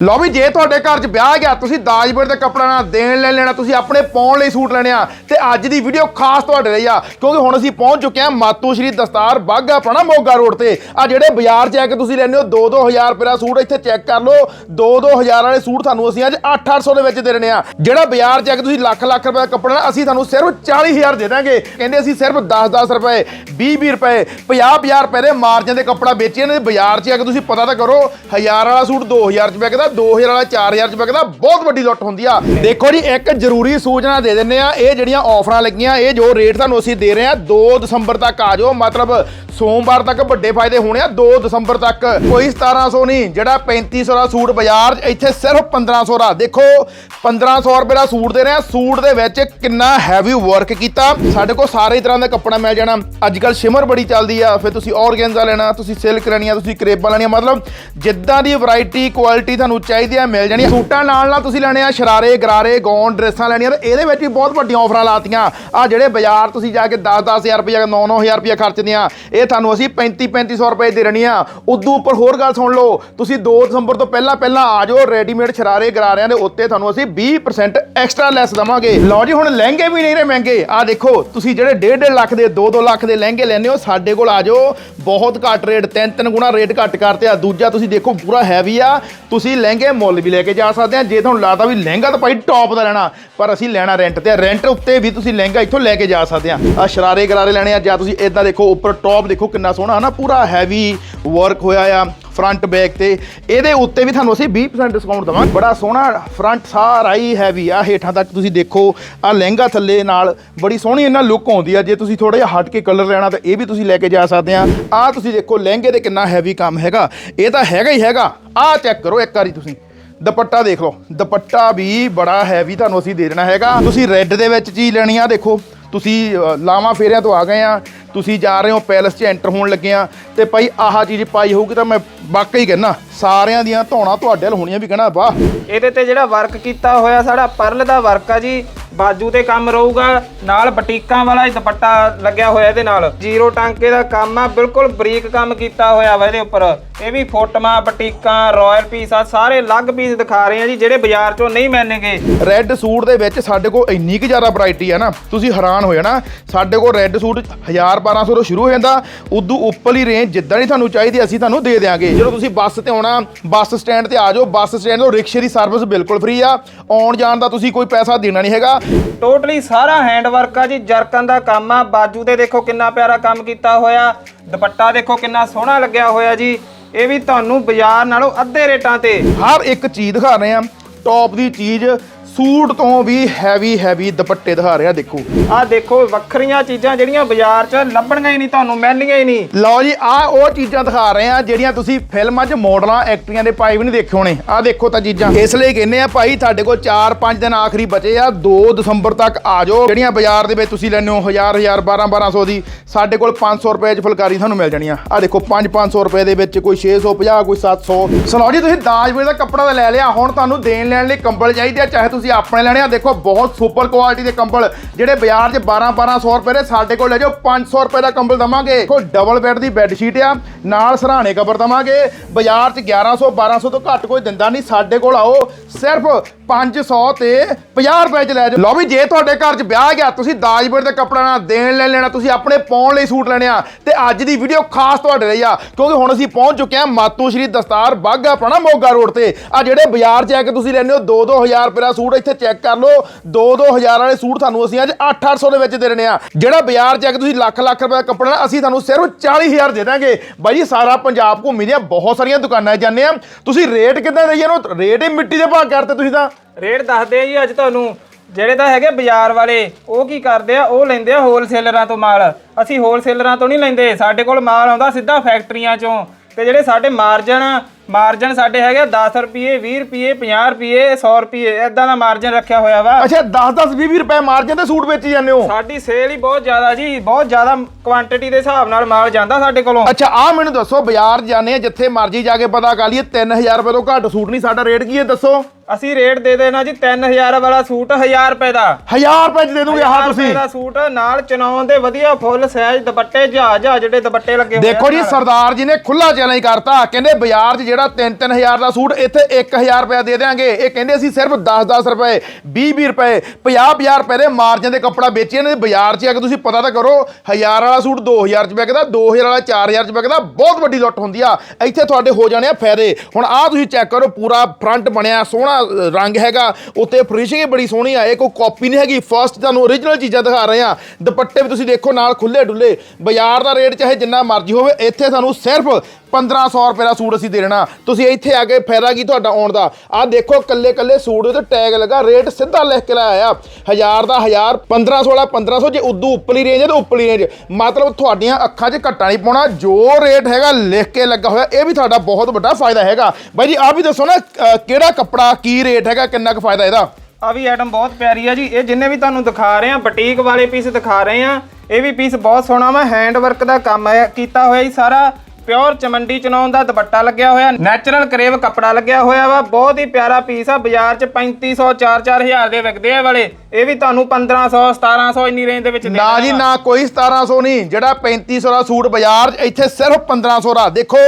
ਲਓ ਵੀ ਜੇ ਤੁਹਾਡੇ ਘਰ 'ਚ ਵਿਆਹ ਗਿਆ, ਤੁਸੀਂ ਦਾਜਬਰ ਦਾ ਕੱਪੜਾ ਨਾ ਦੇਣ ਲੈ ਲੈਣਾ, ਤੁਸੀਂ ਆਪਣੇ ਪਾਉਣ ਲਈ ਸੂਟ ਲੈਣੇ ਆ, ਤੇ ਅੱਜ ਦੀ ਵੀਡੀਓ ਖਾਸ ਤੁਹਾਡੇ ਲਈ ਆ, ਕਿਉਂਕਿ ਹੁਣ ਅਸੀਂ ਪਹੁੰਚ ਚੁੱਕੇ ਹਾਂ ਮਾਤੂ ਸ਼੍ਰੀ ਦਸਤਾਰ ਬਾਗਾ ਪਣਾ ਮੋਗਾ ਰੋਡ ਤੇ। ਆ ਜਿਹੜੇ ਬਾਜ਼ਾਰ 'ਚ ਆ ਕੇ ਤੁਸੀਂ ਲੈਣੇ ਹੋ 2-2000 ਰੁਪਏ ਦਾ ਸੂਟ ਇੱਥੇ ਚੈੱਕ ਕਰ ਲਓ 2-2000 ਵਾਲੇ ਸੂਟ ਤੁਹਾਨੂੰ ਅਸੀਂ ਅੱਜ 8-800 ਦੇ ਵਿੱਚ ਦੇ ਰਹੇ ਆ। ਜਿਹੜਾ ਬਾਜ਼ਾਰ 'ਚ ਆ ਕੇ ਤੁਸੀਂ ਲੱਖ ਲੱਖ ਰੁਪਏ ਦਾ ਕੱਪੜਾ ਨਾ ਅਸੀਂ ਤੁਹਾਨੂੰ ਸਿਰਫ 40000 ਦੇ ਦਾਂਗੇ। ਕਹਿੰਦੇ ਅਸੀਂ ਸਿਰਫ 10-10 ਰੁਪਏ 20-20 ਰੁਪਏ 50-50 ਰੁਪਏ ਦੇ ਮਾਰਜਨ ਦੇ ਕੱਪੜਾ ਵੇਚੀ ਨੇ ਬਾਜ਼ਾਰ 'ਚ ਆ ਕੇ ਤੁਸੀਂ ਪਤਾ ਤਾਂ ਕਰੋ 1000 ਵਾਲਾ ਸੂਟ 2000 'ਚ ਵਿਕਦਾ 2000 ਵਾਲਾ 4000 'ਚ ਵਿਕਦਾ ਬਹੁਤ ਵੱਡੀ ਲੁੱਟ ਹੁੰਦੀ ਆ। ਦੇਖੋ ਜੀ, ਇੱਕ ਜ਼ਰੂਰੀ ਸੂਚਨਾ ਦੇ ਦਿੰਨੇ ਆ, ਇਹ ਜਿਹੜੀਆਂ ਆਫਰਾਂ ਲੱਗੀਆਂ, ਇਹ ਜੋ ਰੇਟ ਤੁਹਾਨੂੰ ਅਸੀਂ ਦੇ ਰਹੇ ਆ 2 ਦਸੰਬਰ ਤੱਕ ਆ ਜਾਓ, ਮਤਲਬ ਸੋਮਵਾਰ ਤੱਕ ਵੱਡੇ ਫਾਇਦੇ ਹੋਣੇ ਆ 2 ਦਸੰਬਰ ਤੱਕ। ਕੋਈ 1700 ਨਹੀਂ, ਜਿਹੜਾ 3500 ਦਾ ਸੂਟ ਬਾਜ਼ਾਰ ਇੱਥੇ ਸਿਰਫ 1500 ਦਾ ਦੇਖੋ 1500 ਰੁਪਏ ਦਾ ਸੂਟ ਦੇ ਰਹੇ ਆ, ਸੂਟ ਦੇ ਵਿੱਚ ਕਿੰਨਾ ਹੈਵੀ ਵਰਕ ਕੀਤਾ। ਸਾਡੇ ਕੋਲ ਸਾਰੇ ਤਰ੍ਹਾਂ ਦਾ ਕੱਪੜਾ ਮਿਲ ਜਾਣਾ। ਅੱਜ ਕੱਲ ਸ਼ਿਮਰ ਬੜੀ ਚੱਲਦੀ ਆ, ਫਿਰ ਤੁਸੀਂ ਔਰਗੈਂਜ਼ਾ ਲੈਣਾ, ਤੁਸੀਂ ਸਿਲਕ ਲੈਣੀ ਆ ਤੁਸੀਂ ਕਰੇਬਾਂ ਲੈਣੀਆਂ, ਮਤਲਬ ਜਿੱਦਾਂ ਦੀ ਵੈਰਾਈਟੀ ਕੁਆਲਿਟੀ ਤੁਹਾਨੂੰ ਚਾਹੀਦੀ ਆ ਮਿਲ ਜਾਣੀ ਸੂਟਾਂ ਨਾਲ ਨਾਲ ਤੁਸੀਂ ਲੈਣੇ ਆ ਸ਼ਰਾਰੇ, ਗਰਾਰੇ ਗੌਨ ਡਰੈਸਾਂ ਲੈਣੀਆਂ ਤੇ ਇਹਦੇ ਵਿੱਚ ਵੀ ਬਹੁਤ ਵੱਡੀਆਂ ਆਫਰਾਂ ਲਾਤੀਆਂ। ਆ ਜਿਹੜੇ ਬਾਜ਼ਾਰ ਤੁਸੀਂ ਜਾ ਕੇ 10-10000 ਰੁਪਏ 9-9000 ਰੁਪਏ ਖਰਚਦੇ ਆ ਇਹ ਤੁਹਾਨੂੰ ਅਸੀਂ 35-3500 ਰੁਪਏ ਦੇ ਰਣੀ ਆ। ਉਦੋਂ ਉੱਪਰ ਹੋਰ ਗੱਲ ਸੁਣ ਲਓ, ਤੁਸੀਂ 2 ਦਸੰਬਰ ਤੋਂ ਪਹਿਲਾਂ ਪਹਿਲਾਂ ਆ ਜਾਓ ਰੈਡੀਮੇਡ ਸ਼ਰਾਰੇ, ਗਰਾਰਿਆਂ ਦੇ ਉੱਤੇ ਤੁਹਾਨੂੰ ਅਸੀਂ 20% ਐਕਸਟਰਾ ਲੈਸ ਦਵਾਂਗੇ। ਲਓ ਜੀ, ਹੁਣ ਲਹਿੰਗੇ ਵੀ ਨਹੀਂ ਰਹੇ ਮਹਿੰਗੇ। ਆ ਦੇਖੋ, ਤੁਸੀਂ ਜਿਹੜੇ 1.5 ਲੱਖ ਦੇ 2-2 ਲੱਖ ਦੇ ਲਹਿੰਗੇ ਲੈਣੇ ਹੋ, ਸਾਡੇ ਕੋਲ ਆ ਜਾਓ। ਬਹੁਤ ਘੱਟ ਰੇਟ ਤਿੰਨ ਤਿੰਨ ਗੁਣਾ ਰੇਟ ਘੱਟ ਕਰਤੇ ਆ। ਦੂਜਾ ਤੁਸੀਂ ਦੇਖੋ, ਪੂਰਾ ਹੈਵੀ ਆ। ਤੁਸੀਂ ਲਹਿੰਗੇ ਮੁੱਲ ਵੀ ਲੈ ਕੇ ਜਾ ਸਕਦੇ ਆ ਜੇ ਤੁਹਾਨੂੰ ਲੱਗਦਾ ਵੀ ਲਹਿੰਗਾ ਤਾਂ ਭਾਈ ਟੌਪ ਦਾ ਲੈਣਾ, ਪਰ ਅਸੀਂ ਲੈਣਾ ਰੈਂਟ ਤੇ ਰੈਂਟ ਉੱਤੇ ਵੀ ਤੁਸੀਂ ਲਹਿੰਗਾ ਇੱਥੋਂ ਲੈ ਕੇ ਜਾ ਸਕਦੇ ਆ ਆ ਸ਼ਰਾਰੇ ਗਰਾਰੇ ਲੈਣੇ ਆ ਜਾਂ ਤੁਸੀਂ ਇਦਾਂ ਦੇਖੋ, ਉੱਪਰ ਟੌਪ ਦੇਖੋ ਕਿੰਨਾ ਸੋਹਣਾ, ਹਨਾ? ਪੂਰਾ ਹੈਵੀ ਵਰਕ ਹੋਇਆ ਆ। ਫਰੰਟ ਬੈਕ ਤੇ। ਇਹਦੇ ਉੱਤੇ ਵੀ ਤੁਹਾਨੂੰ ਅਸੀਂ 20% ਡਿਸਕਾਊਂਟ ਦਵਾਂਗੇ। ਬੜਾ ਸੋਹਣਾ ਫਰੰਟ ਸਾਰਾ ਹੀ ਹੈਵੀ ਆ ਹੇਠਾਂ ਤੱਕ ਤੁਸੀਂ ਦੇਖੋ ਆ ਲਹਿੰਗਾ ਥੱਲੇ ਨਾਲ ਬੜੀ ਸੋਹਣੀ ਇਹਨਾਂ ਲੁੱਕ ਆਉਂਦੀ ਆ। ਜੇ ਤੁਸੀਂ ਥੋੜਾ ਜਿਹਾ ਹਟ ਕੇ ਕਲਰ ਲੈਣਾ ਤਾਂ ਇਹ ਵੀ ਤੁਸੀਂ ਲੈ ਕੇ ਜਾ ਸਕਦੇ ਆ। ਆ ਤੁਸੀਂ ਦੇਖੋ ਲਹਿੰਗੇ ਤੇ ਕਿੰਨਾ ਹੈਵੀ ਕੰਮ ਹੈਗਾ। ਇਹ ਤਾਂ ਹੈਗਾ ਹੀ ਹੈਗਾ। ਆ ਚੈੱਕ ਕਰੋ ਇੱਕ ਵਾਰੀ ਤੁਸੀਂ। ਦੁਪੱਟਾ ਦੇਖ ਲਓ। ਦੁਪੱਟਾ ਵੀ ਬੜਾ ਹੈਵੀ ਤੁਹਾਨੂੰ ਅਸੀਂ ਦੇ ਦੇਣਾ ਹੈਗਾ। ਤੁਸੀਂ ਰੈੱਡ ਦੇ ਵਿੱਚ ਚੀਜ਼ ਲੈਣੀ ਆ ਦੇਖੋ। ਤੁਸੀਂ ਅ, ਲਾਵਾਂ ਫੇਰਿਆਂ ਤੋਂ ਆ ਗਏ ਆ। ਤੁਸੀਂ ਜਾ ਰਹੇ ਹੋ ਪੈਲਸ 'ਚ ਐਂਟਰ ਹੋਣ ਲੱਗੇ ਆ ਤੇ ਭਾਈ ਆਹ ਚੀਜ਼ ਪਾਈ ਹੋਊਗੀ ਤਾਂ ਮੈਂ ਵਾਕਈ ਕਹਿਣਾ ਸਾਰਿਆਂ ਦੀਆਂ ਧੌਣਾ ਤੁਹਾਡੇ ਵੱਲ ਹੋਣੀਆਂ ਵੀ ਕਹਿਣਾ ਵਾਹ। ਇਹਦੇ ਤੇ ਜਿਹੜਾ ਵਰਕ ਕੀਤਾ ਹੋਇਆ ਸਾਡਾ ਪਰਲ ਦਾ ਵਰਕ ਆ ਜੀ ਬਾਜੂ ਤੇ ਕੰਮ ਰਹੂਗਾ ਨਾਲ ਬਟੀਕਾਂ ਵਾਲਾ ਹੀ ਦੁਪੱਟਾ ਲੱਗਿਆ ਹੋਇਆ ਇਹਦੇ ਨਾਲ। ਜ਼ੀਰੋ ਟਾਂਕੇ ਦਾ ਕੰਮ ਆ ਬਿਲਕੁਲ ਬਰੀਕ ਕੰਮ ਕੀਤਾ ਹੋਇਆ ਵਾ ਇਹਦੇ ਉੱਪਰ। ਇਹ ਵੀ ਫੋਟੋਆਂ ਬਟੀਕਾਂ ਰਾਇਲ ਪੀਸ ਆ ਸਾਰੇ ਅਲੱਗ ਪੀਸ ਦਿਖਾ ਰਹੇ ਆ ਜੀ ਜਿਹੜੇ ਬਾਜ਼ਾਰ ਚੋਂ ਨਹੀਂ ਮਿਲਣਗੇ ਰੈੱਡ ਸੂਟ ਦੇ ਵਿੱਚ ਸਾਡੇ ਕੋਲ ਇੰਨੀ ਕੁ ਜ਼ਿਆਦਾ ਵੈਰਾਈਟੀ ਹੈ ਨਾ ਤੁਸੀਂ ਹੈਰਾਨ ਹੋ ਜਾਣਾ ਸਾਡੇ ਕੋਲ ਰੈੱਡ ਸੂਟ 1000 1200 ਤੋਂ ਸ਼ੁਰੂ ਹੋ ਜਾਂਦਾ। ਉਦੋਂ ਉੱਪਰਲੀ ਰੇਂਜ ਜਿੱਦਾਂ ਦੀ ਤੁਹਾਨੂੰ ਚਾਹੀਦੀ ਅਸੀਂ ਤੁਹਾਨੂੰ ਦੇ ਦਿਆਂਗੇ। ਜਦੋਂ ਤੁਸੀਂ ਬੱਸ ਤੇ ਆਉਣਾ ਬੱਸ ਸਟੈਂਡ ਤੇ ਆ ਜਾਓ ਬੱਸ ਸਟੈਂਡ ਤੋਂ ਰਿਕਸ਼ੇ ਦੀ ਸਰਵਿਸ ਬਿਲਕੁਲ ਫ੍ਰੀ ਆ। ਆਉਣ ਜਾਣ ਦਾ ਤੁਸੀਂ ਕੋਈ ਪੈਸਾ ਦੇਣਾ ਨਹੀਂ ਹੈਗਾ। ਟੋਟਲੀ ਸਾਰਾ ਹੈਂਡ ਵਰਕ ਆ ਜੀ ਜਰਕਨ ਦਾ ਕੰਮ ਆ ਬਾਜੂ ਤੇ ਦੇਖੋ ਕਿੰਨਾ ਪਿਆਰਾ ਕੰਮ ਕੀਤਾ ਹੋਇਆ ਦੁਪੱਟਾ ਦੇਖੋ ਕਿੰਨਾ ਸੋਹਣਾ ਲੱਗਿਆ ਹੋਇਆ ਜੀ। ਇਹ ਵੀ ਤੁਹਾਨੂੰ ਬਾਜ਼ਾਰ ਨਾਲੋਂ ਅੱਧੇ ਰੇਟਾਂ ਤੇ। ਹਰ ਇੱਕ ਚੀਜ਼ ਦਿਖਾ ਰਹੇ ਆ। ਟੌਪ ਦੀ ਚੀਜ਼ ਸੂਟ ਤੋਂ ਵੀ ਹੈਵੀ ਹੈਵੀ ਦੁਪੱਟੇ ਦਿਖਾ ਰਹੇ ਆ ਦੇਖੋ। ਆਹ ਦੇਖੋ ਵੱਖਰੀਆਂ ਚੀਜ਼ਾਂ ਜਿਹੜੀਆਂ ਬਾਜ਼ਾਰ 'ਚ ਲੱਭਣੀਆਂ ਹੀ ਨਹੀਂ ਤੁਹਾਨੂੰ ਮਿਲਣਗੀਆਂ ਹੀ ਨਹੀਂ। ਲਓ ਜੀ ਆ ਉਹ ਚੀਜ਼ਾਂ ਦਿਖਾ ਰਹੇ ਆ ਜਿਹੜੀਆਂ ਤੁਸੀਂ ਫਿਲਮਾਂ 'ਚ ਮਾਡਲਾਂ ਐਕਟਰੀਆਂ ਦੇ ਪਾਏ ਵੀ ਨਹੀਂ ਦੇਖੇ ਹੋਣੇ। ਆ ਦੇਖੋ ਤਾਂ ਚੀਜ਼ਾਂ। ਇਸ ਲਈ ਕਹਿੰਦੇ ਆ ਭਾਈ ਤੁਹਾਡੇ ਕੋਲ 4-5 ਦਿਨ ਆਖਰੀ ਬਚੇ ਆ 2 ਦਸੰਬਰ ਤੱਕ ਆ ਜਾਓ। ਜਿਹੜੀਆਂ ਬਾਜ਼ਾਰ ਦੇ ਵਿੱਚ ਤੁਸੀਂ ਲੈਣੇ ਹੋ 1000 1000 12 1200 ਦੀ ਸਾਡੇ ਕੋਲ 500 ਰੁਪਏ 'ਚ ਫੁਲਕਾਰੀ ਤੁਹਾਨੂੰ ਮਿਲ ਜਾਣੀ ਆ ਆ ਦੇਖੋ 5 500 ਰੁਪਏ ਦੇ ਵਿੱਚ ਕੋਈ 650 ਕੋਈ 700 ਸੁਣੋ ਜੀ ਤੁਸੀਂ ਦਾਜਵੇਂ ਦਾ ਕੱਪੜਾ ਤਾਂ ਲੈ ਲਿਆ ਹੁਣ ਤੁਹਾਨੂੰ ਦੇਣ ਲੈਣ ਲਈ ਕੰਬਲ ਚਾਹੀਦੇ ਆ ਚਾਹੇ ਤੁਸੀਂ ਆਪਣੇ ਲੈਣੇ ਆ। ਦੇਖੋ, ਬਹੁਤ ਸੁਪਰ ਕੁਆਲਿਟੀ ਦੇ ਕੰਬਲ। ਜਿਹੜੇ ਬਾਜ਼ਾਰ 'ਚ 12 1200 ਰੁਪਏ ਦੇ, ਸਾਡੇ ਕੋਲ ਲੈ ਜਾਓ 500 ਰੁਪਏ ਦਾ ਕੰਬਲ ਦਵਾਂਗੇ। ਦੇਖੋ ਡਬਲ ਬੈੱਡ ਦੀ ਬੈੱਡ ਸ਼ੀਟ ਆ। ਨਾਲ ਸਰਾਣੇ ਕਵਰ ਦਵਾਂਗੇ। ਬਾਜ਼ਾਰ 'ਚ 1100 1200 ਤੋਂ ਘੱਟ ਕੋਈ ਦਿੰਦਾ ਨਹੀਂ। ਸਾਡੇ ਕੋਲ ਆਓ ਸਿਰਫ 500 ਤੇ 50 ਰੁਪਏ 'ਚ ਲੈ ਜਾਓ। ਲਓ ਵੀ, ਜੇ ਤੁਹਾਡੇ ਘਰ 'ਚ ਵਿਆਹ ਗਿਆ, ਤੁਸੀਂ ਦਾਜਬਰ ਦਾ ਕੱਪੜਾ ਨਾ ਦੇਣ ਲੈ ਲੈਣਾ, ਤੁਸੀਂ ਆਪਣੇ ਪਾਉਣ ਲਈ ਸੂਟ ਲੈਣੇ ਆ। ਤੇ ਅੱਜ ਦੀ ਵੀਡੀਓ ਖਾਸ ਤੁਹਾਡੇ ਲਈ ਆ, ਕਿਉਂਕਿ ਹੁਣ ਅਸੀਂ ਪਹੁੰਚ ਚੁੱਕੇ ਹਾਂ ਮਾਤੂ ਸ਼੍ਰੀ ਦਸਤਾਰ ਬਾਗਾ, ਆਪਣਾ ਮੋਗਾ ਰੋਡ ਤੇ। ਆ ਜਿਹੜੇ ਬਾਜ਼ਾਰ 'ਚ ਆ ਕੇ ਤੁਸੀਂ ਲੈਣੇ ਹੋ 2-2000 ਰੁਪਏ ਦਾ ਸੂਟ, ਇੱਥੇ ਚੈੱਕ ਕਰ ਲਓ। 2-2000 ਵਾਲੇ ਸੂਟ ਤੁਹਾਨੂੰ ਅਸੀਂ ਅੱਜ 8-800 ਦੇ ਵਿੱਚ ਦੇ ਰਹੇ ਆ। ਜਿਹੜਾ ਬਾਜ਼ਾਰ 'ਚ ਆ ਕੇ ਤੁਸੀਂ ਲੱਖ ਲੱਖ ਰੁਪਏ ਦਾ ਕੱਪੜਾ ਨਾ ਅਸੀਂ ਤੁਹਾਨੂੰ ਸਿਰਫ 40000 ਦੇ ਦਾਂਗੇ। ਬਾਈ ਜੀ, ਸਾਰਾ ਪੰਜਾਬ ਘੁੰਮੀ ਦੀਆਂ ਬਹੁਤ ਸਾਰੀਆਂ ਦੁਕਾਨਾਂ 'ਚ ਜਾਂਦੇ ਆ। ਤੁਸੀਂ ਰੇਟ ਕਿੱਦਾਂ ਦਈਏ ਨੂੰ ਰੇਟ ਹੀ ਮਿੱਟੀ ਦੇ ਭਾਅ ਕਰਤੇ ਤੁਸੀਂ ਤਾਂ? ਰੇਟ ਦੱਸਦੇ ਆ ਜੀ ਅੱਜ ਤੁਹਾਨੂੰ। ਜਿਹੜੇ ਤਾਂ ਹੈਗੇ ਬਾਜ਼ਾਰ ਵਾਲੇ, ਉਹ ਕੀ ਕਰਦੇ ਆ? ਉਹ ਲੈਂਦੇ ਆ ਹੋਲਸੇਲਰਾਂ ਤੋਂ ਮਾਲ। ਅਸੀਂ ਹੋਲਸੇਲਰਾਂ ਤੋਂ ਨਹੀਂ ਲੈਂਦੇ। ਸਾਡੇ ਕੋਲ ਮਾਲ ਆਉਂਦਾ ਸਿੱਧਾ ਫੈਕਟਰੀਆਂ ਚੋਂ। ਤੇ ਜਿਹੜੇ ਸਾਡੇ ਮਾਰਜਨ ਮਾਰਜਨ ਸਾਡੇ ਹੈਗੇ 10 ਰੁਪਏ 20 ਰੁਪਏ 50 ਰੁਪਏ 100 ਰੁਪਏ ਐਦਾਂ ਦਾ ਮਾਰਜਨ ਰੱਖਿਆ ਹੋਇਆ ਵਾ। ਅੱਛਾ 10-10 20 ਰੁਪਏ ਮਾਰਜਨ ਤੇ ਸੂਟ ਵੇਚੀ ਜਾਂਦੇ ਹੋ? ਸਾਡੀ ਸੇਲ ਹੀ ਬਹੁਤ ਜ਼ਿਆਦਾ ਜੀ ਬਹੁਤ ਜ਼ਿਆਦਾ ਕੁਆਂਟੀਟੀ ਦੇ ਹਿਸਾਬ ਨਾਲ ਮਾਲ ਜਾਂਦਾ ਸਾਡੇ ਕੋਲੋਂ। ਅੱਛਾ ਆ ਮੈਨੂੰ ਦੱਸੋ ਬਾਜ਼ਾਰ ਜਾਂਦੇ ਆ ਜਿੱਥੇ ਮਰਜ਼ੀ ਜਾ ਕੇ ਪਤਾ ਕਰ ਲਈਏ 3000 ਰੁਪਏ ਤੋਂ ਘੱਟ ਸੂਟ ਨਹੀਂ ਸਾਡਾ ਰੇਟ ਕੀ ਹੈ ਦੱਸੋ? ਅਸੀਂ ਰੇਟ ਦੇ ਦੇਣਾ ਜੀ 3000 ਵਾਲਾ ਸੂਟ 1000 ਰੁਪਏ ਦਾ। 1000 ਰੁਪਏ ਚ ਦੇ ਦੂੰਗੇ ਆਹ 1000 ਤੁਸੀਂ। ਦਾ ਸੂਟ ਨਾਲ ਚਨਾਉਣ ਦੇ ਵਧੀਆ ਫੁੱਲ ਸਾਈਜ਼ ਦੁਪੱਟੇ ਜਹਾਜ਼ ਜਿਹੜੇ ਦੁਪੱਟੇ ਲੱਗੇ ਹੋਏ ਦੇਖੋ ਜੀ। ਸਰਦਾਰ ਜੀ ਨੇ ਖੁੱਲਾ ਚੈਲੰਜ ਕਰਤਾ ਕਹਿੰਦੇ ਬਾਜ਼ਾਰ 'ਚ ਜਿਹੜਾ ਜਿਹੜਾ 3-3000 ਦਾ ਸੂਟ ਇੱਥੇ 1000 ਰੁਪਏ ਦੇ ਦੇਾਂਗੇ ਇਹ ਕਹਿੰਦੇ ਅਸੀਂ ਸਿਰਫ 10-10 ਰੁਪਏ 20-20 ਰੁਪਏ 50-50 ਰੁਪਏ ਦੇ ਮਾਰਜਨ ਦੇ ਕੱਪੜਾ ਵੇਚੀ ਨੇ ਬਾਜ਼ਾਰ 'ਚ ਆ ਕੇ, ਤੁਸੀਂ ਪਤਾ ਤਾਂ ਕਰੋ 1000 ਵਾਲਾ ਸੂਟ 2000 'ਚ ਵਿਕਦਾ 2000 ਵਾਲਾ 4000 'ਚ ਵਿਕਦਾ, ਬਹੁਤ ਵੱਡੀ ਲੁੱਟ ਹੁੰਦੀ ਆ। ਇੱਥੇ ਤੁਹਾਡੇ ਹੋ ਜਾਣੇ ਆ ਫਾਇਦੇ। ਹੁਣ ਆਹ ਤੁਸੀਂ ਚੈੱਕ ਕਰੋ, ਪੂਰਾ ਫਰੰਟ ਬਣਿਆ, ਸੋਹਣਾ ਰੰਗ ਹੈਗਾ, ਉੱਤੇ ਫਿਨਿਸ਼ਿੰਗ ਬੜੀ ਸੋਹਣੀ ਆ, ਇਹ ਕੋਈ ਕਾਪੀ ਨਹੀਂ ਹੈਗੀ। ਫਸਟ ਤੁਹਾਨੂੰ ਓਰੀਜਨਲ ਚੀਜ਼ਾਂ ਦਿਖਾ ਰਹੇ ਆ। ਦੁਪੱਟੇ ਵੀ ਤੁਸੀਂ ਦੇਖੋ, ਨਾਲ ਖੁੱਲੇ ਡੁੱਲੇ ਬਾਜ਼ਾਰ ਦਾ ਰੇਟ ਚਾਹੇ ਜਿੰਨਾ ਮਰਜ਼ੀ ਹੋਵੇ, ਇੱਥੇ ਸਾਨੂੰ ਸਿਰਫ 1500 ਰੁਪਏ ਦਾ ਸੂਟ ਅਸੀਂ ਦੇ ਦੇਣਾ। ਤੁਸੀਂ ਇੱਥੇ ਆ ਕੇ ਫਾਇਦਾ ਕੀ ਤੁਹਾਡਾ ਆਉਣ ਦਾ? ਆਹ ਦੇਖੋ ਕੱਲੇ ਕੱਲੇ ਸੂਟ ਦੇ ਟੈਗ ਲੱਗਾ ਰੇਟ ਸਿੱਧਾ ਲਿਖ ਕੇ ਲਾਇਆ ਆ। 1000 ਦਾ 1000 1500 ਵਾਲਾ 1500 ਜੇ ਉਦੋਂ ਉੱਪਰਲੀ ਰੇਂਜ ਹੈ ਤਾਂ ਉੱਪਰਲੀ ਰੇਂਜ ਮਤਲਬ ਤੁਹਾਡੀਆਂ ਅੱਖਾਂ 'ਚ ਘੱਟਾ ਨਹੀਂ ਪਾਉਣਾ, ਜੋ ਰੇਟ ਹੈਗਾ ਲਿਖ ਕੇ ਲੱਗਾ ਹੋਇਆ, ਇਹ ਵੀ ਤੁਹਾਡਾ ਬਹੁਤ ਵੱਡਾ ਫਾਇਦਾ ਹੈਗਾ। ਬਾਈ ਜੀ, ਆਹ ਵੀ ਦੱਸੋ ਨਾ ਕਿਹੜਾ ਕੱਪੜਾ, ਕੀ ਰੇਟ ਹੈਗਾ, ਕਿੰਨਾ ਕੁ ਫਾਇਦਾ ਇਹਦਾ? ਆ ਵੀ ਆਈਟਮ ਬਹੁਤ ਪਿਆਰੀ ਆ ਜੀ। ਇਹ ਜਿੰਨੇ ਵੀ ਤੁਹਾਨੂੰ ਦਿਖਾ ਰਹੇ ਆ, ਬੁਟੀਕ ਵਾਲੇ ਪੀਸ ਦਿਖਾ ਰਹੇ ਆ, ਇਹ ਵੀ ਪੀਸ ਬਹੁਤ ਸੋਹਣਾ ਵਾ ਹੈਂਡ ਵਰਕ ਦਾ ਕੰਮ ਹੈ, ਕੀਤਾ ਹੋਇਆ ਜੀ ਸਾਰਾ। ਪਿਓਰ ਚਮੰਡੀ ਚਨੌਨ ਦਾ ਦੁਪੱਟਾ ਲੱਗਿਆ ਹੋਇਆ ਨੈਚੁਰਲ ਕਰੇਵ ਕੱਪੜਾ ਲੱਗਿਆ ਹੋਇਆ ਵਾ ਬਹੁਤ ਹੀ ਪਿਆਰਾ ਪੀਸ ਆ ਬਾਜ਼ਾਰ 'ਚ 3500 4-4000 ਦੇ ਵਿਕਦੇ ਆ ਵਾਲੇ ਇਹ ਵੀ ਤੁਹਾਨੂੰ 1500 1700 ਇੰਨੀ ਰੇਂਜ ਦੇ ਵਿੱਚ ਦੇ ਨਾ ਜੀ ਨਾ ਕੋਈ 1700 ਨਹੀਂ ਜਿਹੜਾ 3500 ਦਾ ਸੂਟ ਬਾਜ਼ਾਰ 'ਚ ਇੱਥੇ ਸਿਰਫ 1500 ਦਾ। ਦੇਖੋ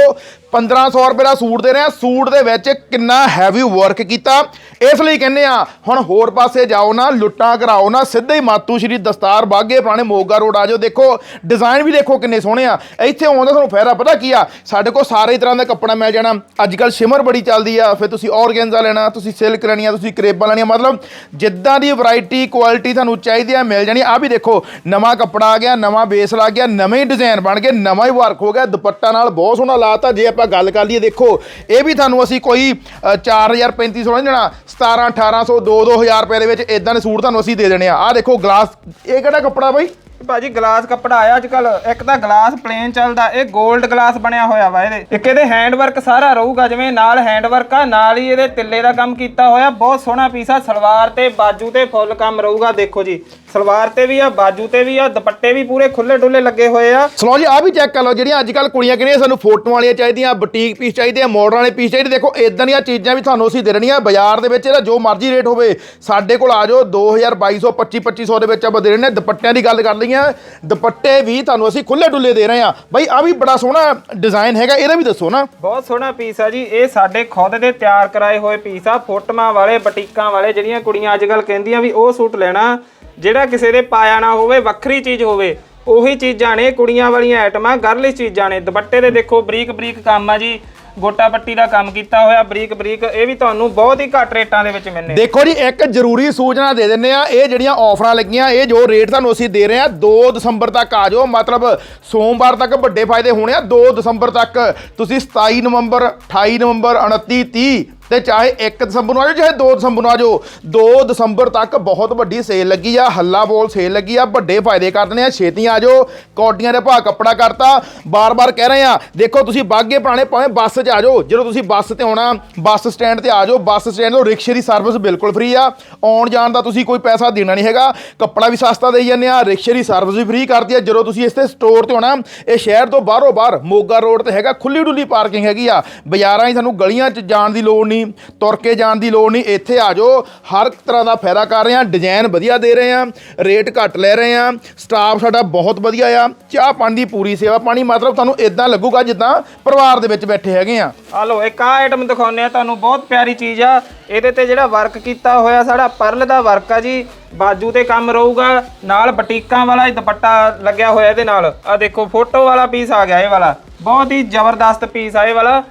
1500 ਰੁਪਏ ਦਾ ਸੂਟ ਦੇ ਰਹੇ ਆ ਸੂਟ ਦੇ ਵਿੱਚ ਕਿੰਨਾ ਹੈਵੀ ਵਰਕ ਕੀਤਾ। ਇਸ ਲਈ ਕਹਿੰਦੇ ਆ ਹੁਣ ਹੋਰ ਪਾਸੇ ਜਾਓ ਨਾ, ਲੁੱਟਾਂ ਕਰਾਓ ਨਾ, ਸਿੱਧੇ ਹੀ ਮਾਤੂ ਸ਼੍ਰੀ ਦਸਤਾਰ ਬਾਗੇ ਪੁਰਾਣੇ ਮੋਗਾ ਰੋਡ ਆ ਜਾਓ। ਦੇਖੋ ਡਿਜ਼ਾਈਨ ਵੀ ਦੇਖੋ ਕਿੰਨੇ ਸੋਹਣੇ ਆ। ਇੱਥੇ ਆਉਣ ਦਾ ਤੁਹਾਨੂੰ ਫਾਇਦਾ ਪਤਾ ਕੀ ਆ? ਸਾਡੇ ਕੋਲ ਸਾਰੇ ਤਰ੍ਹਾਂ ਦਾ ਕੱਪੜਾ ਮਿਲ ਜਾਣਾ। ਅੱਜ ਕੱਲ ਸ਼ਿਮਰ ਬੜੀ ਚੱਲਦੀ ਆ, ਫਿਰ ਤੁਸੀਂ ਔਰਗੈਂਜ਼ਾ ਲੈਣਾ, ਤੁਸੀਂ ਸਿਲਕ ਲੈਣੀ ਆ, ਤੁਸੀਂ ਕਰੇਬਾਂ ਲੈਣੀਆਂ। ਮਤਲਬ ਜਿੱਦਾਂ ਦੀ ਵੈਰਾਈਟੀ ਕੁਆਲਿਟੀ ਤੁਹਾਨੂੰ ਚਾਹੀਦੀ ਆ, ਮਿਲ ਜਾਣੀ। ਆ ਵੀ ਦੇਖੋ, ਨਵਾਂ ਕੱਪੜਾ ਆ ਗਿਆ, ਨਵਾਂ ਬੇਸ ਲੱਗ ਗਿਆ, ਨਵੇਂ ਹੀ ਡਿਜ਼ਾਈਨ ਬਣ ਗਏ, ਨਵਾਂ ਹੀ ਵਰਕ ਹੋ ਗਿਆ। ਦੁਪੱਟਾ ਨਾਲ ਬਹੁਤ ਸੋਹਣਾ ਲਾਤਾ, ਜੇ ਆਪਾਂ ਗੱਲ ਕਰ ਲਈਏ, ਦੇਖੋ, ਇਹ ਵੀ ਤੁਹਾਨੂੰ ਅਸੀਂ ਕੋਈ 4000 3500 ਨਹੀਂ ਦੇਣਾ 17 1800 2 2000 ਰੁਪਏ ਦੇ ਵਿੱਚ ਇਦਾਂ ਦੇ ਸੂਟ ਤੁਹਾਨੂੰ ਅਸੀਂ ਦੇ ਦੇਣੇ ਆ। ਆ ਦੇਖੋ, ਗਲਾਸ, ਇਹ ਕਿਹੜਾ ਕੱਪੜਾ ਬਾਈ? ਭਾਜੀ, ਗਲਾਸ ਕੱਪੜਾ ਆਇਆ ਅੱਜ ਕੱਲ ਇੱਕ ਤਾਂ ਗਲਾਸ ਪਲੇਨ ਚੱਲਦਾ, ਇਹ 골ਡ ਗਲਾਸ ਬਣਿਆ ਹੋਇਆ ਵਾ ਇਹਦੇ। ਇੱਕ ਇਹਦੇ ਹੈਂਡ ਵਰਕ ਸਾਰਾ ਰਹੂਗਾ, ਜਿਵੇਂ ਨਾਲ ਹੈਂਡ ਵਰਕ ਆ, ਨਾਲ ਹੀ ਇਹਦੇ ਤਿੱਲੇ ਦਾ ਕੰਮ ਕੀਤਾ ਹੋਇਆ। ਬਹੁਤ ਸੋਹਣਾ ਪੀਸ ਆ, ਸਲਵਾਰ ਤੇ ਬਾਜੂ ਤੇ ਫੁੱਲ ਕੰਮ ਰਹੂਗਾ, ਦੇਖੋ ਜੀ। ਸਲਵਾਰ ਤੇ ਵੀ ਆ ਬਾਜੂ ਤੇ ਵੀ ਆ ਦੁਪੱਟੇ ਵੀ ਪੂਰੇ ਖੁੱਲੇ ਡੁੱਲੇ ਲੱਗੇ ਹੋਏ ਆ। ਸਲੋ ਜੀ ਆ ਵੀ ਚੈੱਕ ਕਰ ਲਓ ਜਿਹੜੀਆਂ ਅੱਜ ਕੱਲ ਕੁੜੀਆਂ ਕਹਿੰਦੀਆਂ ਸਾਨੂੰ ਫੋਟੋਆਂ ਵਾਲੀਆਂ ਚਾਹੀਦੀਆਂ ਬੁਟੀਕ ਪੀਸ ਚਾਹੀਦੇ ਆ ਮਾਡਰਨ ਵਾਲੇ ਪੀਸ ਚਾਹੀਦੇ। ਦੇਖੋ ਇਦਾਂ ਦੀਆਂ ਚੀਜ਼ਾਂ ਵੀ ਤੁਹਾਨੂੰ ਅਸੀਂ ਦੇ ਦੇਣੀਆਂ ਬਾਜ਼ਾਰ ਦੇ ਵਿੱਚ ਇਹਦਾ ਜੋ ਮਰਜ਼ੀ ਰੇਟ ਹੋਵੇ ਸਾਡੇ ਕੋਲ ਆ ਜਾਓ 2000 2200 25 2500 ਦੇ ਵਿੱਚ ਆਪਾਂ ਦੇ ਰਹੇ ਨੇ ਦੁਪੱਟਿਆਂ ਦੀ ਗੱਲ ਕਰ ਲਈਆਂ ਦੁਪੱਟੇ ਵੀ ਤੁਹਾਨੂੰ ਅਸੀਂ ਖੁੱਲੇ ਡੁੱਲੇ ਦੇ ਰਹੇ ਆ ਬਾਈ ਆ ਵੀ ਬੜਾ ਸੋਹਣਾ ਡਿਜ਼ਾਈਨ ਹੈਗਾ ਇਹਦਾ ਵੀ ਦੱਸੋ ਨਾ। ਬਹੁਤ ਸੋਹਣਾ ਪੀਸ ਆ ਜੀ ਇਹ ਸਾਡੇ ਖੁਦ ਦੇ ਤਿਆਰ ਕਰਾਏ ਹੋਏ ਪੀਸ ਆ ਫੋਟੋਆਂ ਵਾਲੇ ਬਟੀਕਾਂ ਵਾਲੇ ਜਿਹੜੀਆਂ ਕੁੜੀਆਂ ਅੱਜ ਕੱਲ ਕਹਿੰਦੀਆਂ ਵੀ ਉਹ ਸੂਟ ਲੈਣਾ। ਜਿਹੜਾ ਕਿਸੇ ਦੇ ਪਾਇਆ ਨਾ ਹੋਵੇ, ਵੱਖਰੀ ਚੀਜ਼ ਹੋਵੇ, ਉਹੀ ਚੀਜ਼ਾਂ ਨੇ, ਕੁੜੀਆਂ ਵਾਲੀਆਂ ਆਈਟਮਾਂ ਗਰਲਿਸ਼ ਚੀਜ਼ਾਂ ਨੇ। ਦੁਪੱਟੇ ਦੇ ਦੇਖੋ ਬਰੀਕ ਬਰੀਕ ਕੰਮ ਆ ਜੀ, ਗੋਟਾ ਪੱਟੀ ਦਾ ਕੰਮ ਕੀਤਾ ਹੋਇਆ ਬਰੀਕ ਬਰੀਕ ਇਹ ਵੀ ਤੁਹਾਨੂੰ ਬਹੁਤ ਹੀ ਘੱਟ ਰੇਟਾਂ ਦੇ ਵਿੱਚ ਮਿਲਨੇ ਦੇਖੋ ਜੀ, ਇੱਕ ਜ਼ਰੂਰੀ ਸੂਚਨਾ ਦੇ ਦਿੰਨੇ ਆ, ਇਹ ਜਿਹੜੀਆਂ ਆਫਰਾਂ ਲੱਗੀਆਂ, ਇਹ ਜੋ ਰੇਟ ਤੁਹਾਨੂੰ ਅਸੀਂ ਦੇ ਰਹੇ ਆ 2 ਦਸੰਬਰ ਤੱਕ ਆ ਜਾਓ, ਮਤਲਬ ਸੋਮਵਾਰ ਤੱਕ ਵੱਡੇ ਫਾਇਦੇ ਹੋਣੇ ਆ 2 ਦਸੰਬਰ ਤੱਕ। ਤੁਸੀਂ 27 ਨਵੰਬਰ 28 ਨਵੰਬਰ 29 30 ਤੇ ਚਾਹੇ 1 ਦਸੰਬਰ ਨੂੰ ਆ ਜਾਓ, ਚਾਹੇ 2 ਦਸੰਬਰ ਨੂੰ ਆ ਜਾਓ। 2 ਦਸੰਬਰ ਤੱਕ ਬਹੁਤ ਵੱਡੀ ਸੇਲ ਲੱਗੀ ਆ, ਹੱਲਾ ਬੋਲ ਸੇਲ ਲੱਗੀ ਆ, ਵੱਡੇ ਫਾਇਦੇ ਕਰ ਆ, ਛੇਤੀ ਆ ਜਾਓ। ਕੌਡੀਆਂ ਦੇ ਭਾਅ ਕੱਪੜਾ ਕਰਤਾ, ਬਾਰ-ਬਾਰ ਕਹਿ ਰਹੇ ਆ, ਦੇਖੋ ਤੁਸੀਂ ਬਾਗੇ ਪੁਰਾਣੇ ਭਾਵੇਂ ਬੱਸ 'ਚ ਆ ਜਾਓ, ਜਦੋਂ ਤੁਸੀਂ ਬੱਸ ਤੇ ਆਉਣਾ, ਬੱਸ ਸਟੈਂਡ ਤੇ ਆ ਜਾਓ, ਬੱਸ ਸਟੈਂਡ ਤੋਂ ਰਿਕਸ਼ੇ ਦੀ ਸਰਵਿਸ ਬਿਲਕੁਲ ਫ੍ਰੀ ਆ। ਆਉਣ ਜਾਣ ਦਾ ਤੁਸੀਂ ਕੋਈ ਪੈਸਾ ਦੇਣਾ ਨਹੀਂ ਹੈਗਾ, ਕੱਪੜਾ ਵੀ ਸਸਤਾ ਦੇਈ ਜਾਂਦੇ ਆ, ਰਿਕਸ਼ੇ ਦੀ ਸਰਵਿਸ ਵੀ ਫ੍ਰੀ ਕਰਤੀ ਆ। ਜਦੋਂ ਤੁਸੀਂ ਇਸ ਤੇ ਸਟੋਰ ਤੇ ਆਉਣਾ, ਇਹ ਸ਼ਹਿਰ ਤੋਂ ਬਾਹਰੋਂ ਬਾਹਰ ਮੋਗਾ ਰੋਡ ਤੇ ਹੈਗਾ ਖੁੱਲੀ ਡੁੱਲੀ ਪਾਰਕਿੰਗ ਹੈਗੀ ਆ। ਬਾਜ਼ਾਰਾਂ 'ਚ ਤੁਹਾਨੂੰ ਗਲੀਆਂ 'ਚ ਜਾਣ ਦੀ ਲੋੜ ਨਹੀਂ ਤੁਰ ਕੇ ਜਾਣ ਦੀ ਲੋੜ ਨਹੀਂ, ਇੱਥੇ ਆ ਜਾਓ। ਹਰ ਤਰ੍ਹਾਂ ਦਾ ਫਾਇਦਾ ਕਰ ਰਹੇ ਆ ਡਿਜ਼ਾਈਨ ਵਧੀਆ ਦੇ ਰਹੇ ਆ ਰੇਟ ਘੱਟ ਲੈ ਰਹੇ ਆ ਸਟਾਫ ਸਾਡਾ ਬਹੁਤ ਵਧੀਆ ਆ। ਚਾਹ ਪਾਣੀ ਦੀ ਪੂਰੀ ਸੇਵਾ, ਪਾਣੀ ਮਤਲਬ ਤੁਹਾਨੂੰ ਇਦਾਂ ਲੱਗੂਗਾ ਜਿੱਦਾਂ ਪਰਿਵਾਰ ਦੇ ਵਿੱਚ ਬੈਠੇ ਹੈਗੇ ਆ। ਆ ਲੋ ਇੱਕ ਆ ਆਈਟਮ ਦਿਖਾਉਂਦੇ ਆ ਤੁਹਾਨੂੰ ਬਹੁਤ ਪਿਆਰੀ ਚੀਜ਼ ਆ। ਇਹਦੇ ਤੇ ਜਿਹੜਾ ਵਰਕ ਕੀਤਾ ਹੋਇਆ, ਸਾਡਾ ਪਰਲ ਦਾ ਵਰਕ ਆ ਜੀ। ਬਾਜੂ ਤੇ ਕੰਮ ਰਹੂਗਾ, ਨਾਲ ਬਟੀਕਾਂ ਵਾਲਾ ਦੁਪੱਟਾ ਲੱਗਿਆ ਹੋਇਆ ਇਹਦੇ ਨਾਲ। ਆ ਦੇਖੋ ਫੋਟੋ ਵਾਲਾ ਪੀਸ ਆ ਗਿਆ ਇਹ ਵਾਲਾ। ਬਹੁਤ ਹੀ ਜ਼ਬਰਦਸਤ ਪੀਸ ਆ ਇਹ ਵਾਲਾ।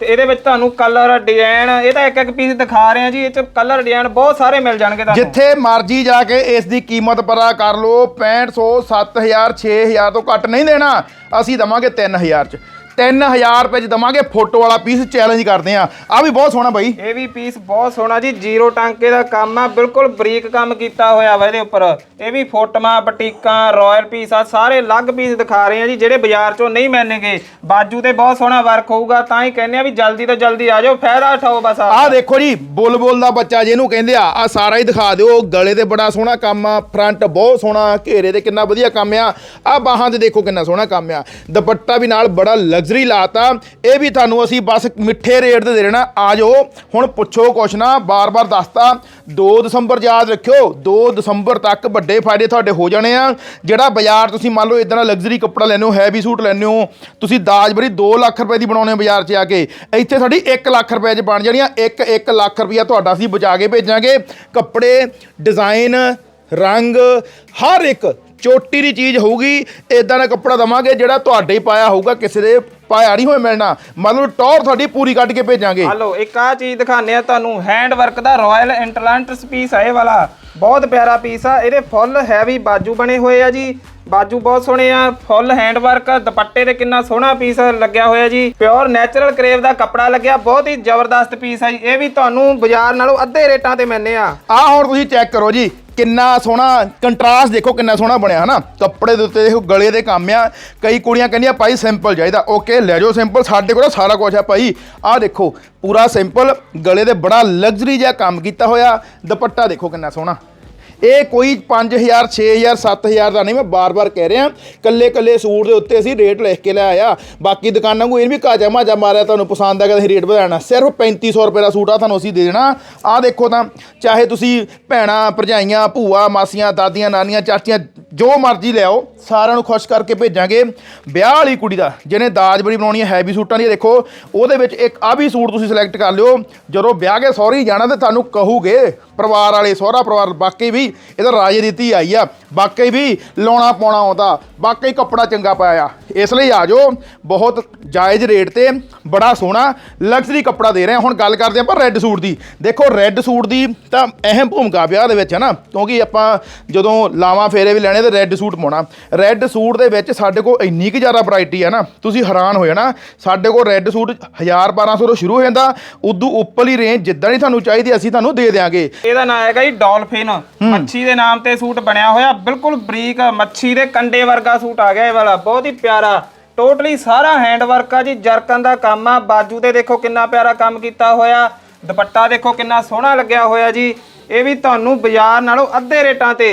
ਤੇ ਇਹਦੇ ਵਿੱਚ ਤੁਹਾਨੂੰ ਕਲਰ ਡਿਜ਼ਾਈਨ ਇਹ ਤਾਂ ਇੱਕ ਇੱਕ ਪੀਸ ਦਿਖਾ ਰਹੇ ਆ ਜੀ, ਇਹ ਚ ਕਲਰ ਡਿਜ਼ਾਈਨ ਬਹੁਤ ਸਾਰੇ ਮਿਲ ਜਾਣਗੇ ਤੁਹਾਨੂੰ। ਜਿੱਥੇ ਮਰਜ਼ੀ ਜਾ ਕੇ ਇਸ ਦੀ ਕੀਮਤ ਪਤਾ ਕਰ ਲਓ 6500 7000 6000 ਤੋਂ ਘੱਟ ਨਹੀਂ ਦੇਣਾ। ਅਸੀਂ ਦਵਾਂਗੇ 3000 ਚ। 3000 ਰੁਪਏ ਚ ਦਵਾਂਗੇ ਫੋਟੋ ਵਾਲਾ ਪੀਸ ਚੈਲੰਜ ਕਰਦੇ ਆ ਆ ਵੀ ਬਹੁਤ ਸੋਹਣਾ ਬਾਈ। ਇਹ ਵੀ ਪੀਸ ਬਹੁਤ ਸੋਹਣਾ ਜੀ ਜ਼ੀਰੋ ਟਾਂਕੇ ਦਾ ਕੰਮ ਆ ਬਿਲਕੁਲ ਬਰੀਕ ਕੰਮ ਕੀਤਾ ਹੋਇਆ ਵਾ ਇਹਦੇ ਉੱਪਰ। ਇਹ ਵੀ ਫੋਟੋਆਂ ਬਟੀਕਾਂ ਰਾਇਲ ਪੀਸ ਆ ਸਾਰੇ ਅਲੱਗ ਪੀਸ ਦਿਖਾ ਰਹੇ ਆ ਜੀ ਜਿਹੜੇ ਬਾਜ਼ਾਰ ਚੋਂ ਨਹੀਂ ਮਿਲਣਗੇ ਬਾਜੂ ਤੇ ਬਹੁਤ ਸੋਹਣਾ ਵਰਕ ਹੋਊਗਾ ਤਾਂ ਹੀ ਕਹਿੰਦੇ ਆ ਵੀ ਜਲਦੀ ਤੋਂ ਜਲਦੀ ਆ ਜਾਓ ਫਾਇਦਾ ਉਠਾਓ ਬਸ ਆ ਦੇਖੋ ਜੀ ਬੁਲਬੁਲ ਦਾ ਬੱਚਾ ਜਿਹਨੂੰ ਕਹਿੰਦੇ ਆ ਆ ਸਾਰਾ ਹੀ ਦਿਖਾ ਦਿਓ ਗਲੇ ਤੇ ਬੜਾ ਸੋਹਣਾ ਕੰਮ ਆ ਫਰੰਟ ਬਹੁਤ ਸੋਹਣਾ ਘੇਰੇ ਤੇ ਕਿੰਨਾ ਵਧੀਆ ਕੰਮ ਆ। ਆ ਬਾਹਾਂ ਤੇ ਦੇਖੋ ਕਿੰਨਾ ਸੋਹਣਾ ਕੰਮ ਆ। ਦੁਪੱਟਾ ਵੀ ਨਾਲ ਬੜਾ ਲਗਜ਼ਰੀ ਲਾਤਾ। ਇਹ ਵੀ ਤੁਹਾਨੂੰ ਅਸੀਂ ਬਸ ਮਿੱਠੇ ਰੇਟ ਤੇ ਦੇ ਦੇਣਾ। ਆ ਜਾਓ। ਹੁਣ ਪੁੱਛੋ ਕੁਛ ਨਾ, ਬਾਰ-ਬਾਰ ਦੱਸਤਾ। 2 ਦਸੰਬਰ ਯਾਦ ਰੱਖਿਓ। 2 ਦਸੰਬਰ ਤੱਕ ਵੱਡੇ ਫਾਇਦੇ ਤੁਹਾਡੇ ਹੋ ਜਾਣੇ ਆ। ਜਿਹੜਾ ਬਾਜ਼ਾਰ ਤੁਸੀਂ ਮੰਨ ਲਓ ਇਦਾਂ ਦਾ ਲਗਜ਼ਰੀ ਕੱਪੜਾ ਲੈਣੇ ਹੋ ਹੈਵੀ ਸੂਟ ਲੈਣੇ ਹੋ, ਤੁਸੀਂ ਦਾਜ ਬਰੀ 2 ਲੱਖ ਰੁਪਏ ਦੀ ਬਣਾਉਣੇ ਹੋ ਬਾਜ਼ਾਰ 'ਚ ਆ ਕੇ। ਇੱਥੇ ਸਾਡੀ 1 ਲੱਖ ਰੁਪਏ 'ਚ ਬਣ ਜਾਣੀਆਂ। 1 1 ਲੱਖ ਰੁਪਇਆ ਤੁਹਾਡਾ ਅਸੀਂ ਬਚਾ ਕੇ ਭੇਜਾਂਗੇ। ਕੱਪੜੇ ਡਿਜ਼ਾਈਨ ਰੰਗ, ਹਰ ਇੱਕ ਚੋਟੀ ਦੀ ਚੀਜ਼ ਹੋਊਗੀ। ਇਦਾਂ ਦਾ ਕੱਪੜਾ ਦਵਾਂਗੇ ਜਿਹੜਾ ਤੁਹਾਡੇ ਹੀ ਪਾਇਆ ਹੋਊਗਾ ਕਿਸੇ ਦੇ ਪਾਇਆ ਨਹੀਂ ਹੋਏ ਮਿਲਣਾ ਮਤਲਬ ਟੌਰ ਤੁਹਾਡੀ ਪੂਰੀ ਕੱਢ ਕੇ ਭੇਜਾਂਗੇ। ਹਲੋ ਇੱਕ ਆ ਚੀਜ਼ ਦਿਖਾਣੇ ਆ ਤੁਹਾਨੂੰ। ਹੈਂਡ ਵਰਕ ਦਾ ਰਾਇਲ ਇੰਟਰਲੈਂਟਸ ਪੀਸ ਆ ਇਹ ਵਾਲਾ। ਬਹੁਤ ਪਿਆਰਾ ਪੀਸ ਆ। ਇਹਦੇ ਫੁੱਲ ਹੈਵੀ ਬਾਜੂ ਬਣੇ ਹੋਏ ਆ ਜੀ। ਬਾਜੂ ਬਹੁਤ ਸੋਹਣੇ ਆ। ਫੁੱਲ ਹੈਂਡ ਵਰਕ ਦੁਪੱਟੇ ਤੇ ਕਿੰਨਾ ਸੋਹਣਾ ਪੀਸ ਲੱਗਿਆ ਹੋਇਆ ਜੀ। ਪਿਓਰ ਨੈਚੁਰਲ ਕਰੇਵ ਦਾ ਕੱਪੜਾ ਲੱਗਿਆ। ਬਹੁਤ ਹੀ ਜ਼ਬਰਦਸਤ ਪੀਸ ਆ ਜੀ। ਇਹ ਵੀ ਤੁਹਾਨੂੰ ਬਾਜ਼ਾਰ ਨਾਲੋਂ ਅੱਧੇ ਰੇਟਾਂ ਤੇ ਮਿਲਨੇ ਆ। ਆਹ ਹੁਣ ਤੁਸੀਂ ਚੈੱਕ ਕਰੋ ਜੀ। ਕਿੰਨਾ ਸੋਹਣਾ ਕੰਟਰਾਸਟ ਦੇਖੋ, ਕਿੰਨਾ ਸੋਹਣਾ ਬਣਿਆ, ਹਨਾ? ਕੱਪੜੇ ਦੇ ਉੱਤੇ ਦੇਖੋ, ਗਲੇ ਦੇ ਕੰਮ ਆ। ਕਈ ਕੁੜੀਆਂ ਕਹਿੰਦੀਆਂ, ਭਾਈ ਸਿੰਪਲ ਚਾਹੀਦਾ। ਓਕੇ ਲੈ ਜਾਓ ਸਿੰਪਲ ਸਾਡੇ ਕੋਲ ਸਾਰਾ ਕੁਝ ਆ ਭਾਈ। ਆਹ ਦੇਖੋ, ਪੂਰਾ ਸਿੰਪਲ ਗਲੇ ਦੇ ਬੜਾ ਲਗਜ਼ਰੀ ਜਿਹਾ ਕੰਮ ਕੀਤਾ ਹੋਇਆ। ਦੁਪੱਟਾ ਦੇਖੋ ਕਿੰਨਾ ਸੋਹਣਾ। ਇਹ ਕੋਈ 5000 6000 7000 ਦਾ ਨਹੀਂ, ਮੈਂ ਬਾਰ-ਬਾਰ ਕਹਿ ਰਿਹਾ। ਕੱਲੇ ਕੱਲੇ ਸੂਟ ਦੇ ਉੱਤੇ ਅਸੀਂ ਰੇਟ ਲਿਖ ਕੇ ਲੈ ਆਇਆ। ਬਾਕੀ ਦੁਕਾਨਾਂ ਨੂੰ ਇਹ ਵੀ ਕਾਜਾ ਮਾਜਾ ਮਾਰਿਆ, ਤੁਹਾਨੂੰ ਪਸੰਦ ਆ ਕਿ ਅਸੀਂ ਰੇਟ ਵਧਾਣਾ ਸਿਰਫ 3500 ਰੁਪਏ ਦਾ ਸੂਟ ਆ, ਤੁਹਾਨੂੰ ਅਸੀਂ ਦੇ ਦੇਣਾ। ਆਹ ਦੇਖੋ ਤਾਂ, ਚਾਹੇ ਤੁਸੀਂ ਭੈਣਾਂ, ਭਰਜਾਈਆਂ, ਭੂਆ, ਮਾਸੀਆਂ, ਦਾਦੀਆਂ, ਨਾਨੀਆਂ, ਚਾਚੀਆਂ, ਜੋ ਮਰਜ਼ੀ ਲਿਆਓ ਸਾਰਿਆਂ ਨੂੰ ਖੁਸ਼ ਕਰਕੇ ਭੇਜਾਂਗੇ। ਵਿਆਹ ਵਾਲੀ ਕੁੜੀ ਦਾ, ਜਿਹਨੇ ਦਾਜ ਬੜੀ ਬਣਾਉਣੀ ਹੈ, ਹੈਵੀ ਸੂਟਾਂ ਦੀ ਦੇਖੋ, ਉਹਦੇ ਵਿੱਚ ਇੱਕ ਆ ਵੀ ਸੂਟ ਤੁਸੀਂ ਸਿਲੈਕਟ ਕਰ ਲਿਓ। ਜਦੋਂ ਵਿਆਹ ਕੇ ਸਹੁਰੀ ਜਾਣਾ ਤੇ ਤੁਹਾਨੂੰ ਕਹੂਗੇ ਪਰਿਵਾਰ ਵਾਲੇ, ਸਹੁਰਾ ਪਰਿਵਾਰ, ਬਾਕੀ ਵੀ ਇਹਦਾ ਰਾਜਨੀਤੀ ਆਈ ਆ। ਬਾਕੀ ਵੀ ਲਾਉਣਾ ਪਾਉਣਾ ਆਉਂਦਾ। ਬਾਕੀ ਕੱਪੜਾ ਚੰਗਾ ਪਾਇਆ। ਇਸ ਲਈ ਆ ਜਾਓ, ਬਹੁਤ ਜਾਇਜ਼ ਰੇਟ ਤੇ ਬੜਾ ਸੋਹਣਾ ਲਗਜ਼ਰੀ ਕੱਪੜਾ ਦੇ ਰਹੇ ਹਾਂ ਹੁਣ ਗੱਲ ਕਰਦੇ ਆਪਾਂ ਰੈੱਡ ਸੂਟ ਦੀ। ਦੇਖੋ ਰੈੱਡ ਸੂਟ ਦੀ ਤਾਂ ਅਹਿਮ ਭੂਮਿਕਾ ਵਿਆਹ ਦੇ ਵਿੱਚ ਹੈ ਨਾ। ਕਿਉਂਕਿ ਆਪਾਂ ਜਦੋਂ ਲਾਵਾਂ ਫੇਰੇ ਵੀ ਲੈਣੇ ਤੇ ਰੈੱਡ ਸੂਟ ਪਾਉਣਾ। ਰੈੱਡ ਸੂਟ ਦੇ ਵਿੱਚ ਸਾਡੇ ਕੋਲ ਇੰਨੀ ਕੁ ਜ਼ਿਆਦਾ ਵੈਰਾਈਟੀ ਹੈ ਨਾ। ਤੁਸੀਂ ਹੈਰਾਨ ਹੋ ਜਾਣਾ। ਸਾਡੇ ਕੋਲ ਰੈੱਡ ਸੂਟ 1000 1200 ਤੋਂ ਸ਼ੁਰੂ ਹੋ ਜਾਂਦਾ। ਉਦੋਂ ਉੱਪਰਲੀ ਰੇਂਜ ਜਿੱਦਾਂ ਦੀ ਤੁਹਾਨੂੰ ਚਾਹੀਦੀ ਅਸੀਂ ਤੁਹਾਨੂੰ ਦੇ ਦਿਆਂਗੇ। ਇਹਦਾ ਨਾਮ ਹੈਗਾ ਜੀ ਡਾਲਫਿਨ। ਮੱਛੀ ਦੇ ਨਾਮ ਤੇ ਸੂਟ ਬਣਿਆ ਹੋਇਆ। ਬਿਲਕੁਲ ਬਰੀਕ ਮੱਛੀ ਦੇ ਕੰਡੇ ਵਰਗਾ ਸੂਟ ਆ ਗਿਆ ਇਹ ਵਾਲਾ। ਬਹੁਤ ਹੀ ਪਿਆਰਾ। ਟੋਟਲੀ ਸਾਰਾ ਹੈਂਡ ਵਰਕ ਆ ਜੀ। ਜਰਕਨ ਦਾ ਕੰਮ ਆ। ਬਾਜੂ ਤੇ ਦੇਖੋ ਕਿੰਨਾ ਪਿਆਰਾ ਕੰਮ ਕੀਤਾ ਹੋਇਆ। ਦੁਪੱਟਾ ਦੇਖੋ ਕਿੰਨਾ ਸੋਹਣਾ ਲੱਗਿਆ ਹੋਇਆ ਜੀ। ਇਹ ਵੀ ਤੁਹਾਨੂੰ ਬਾਜ਼ਾਰ ਨਾਲੋਂ ਅੱਧੇ ਰੇਟਾਂ ਤੇ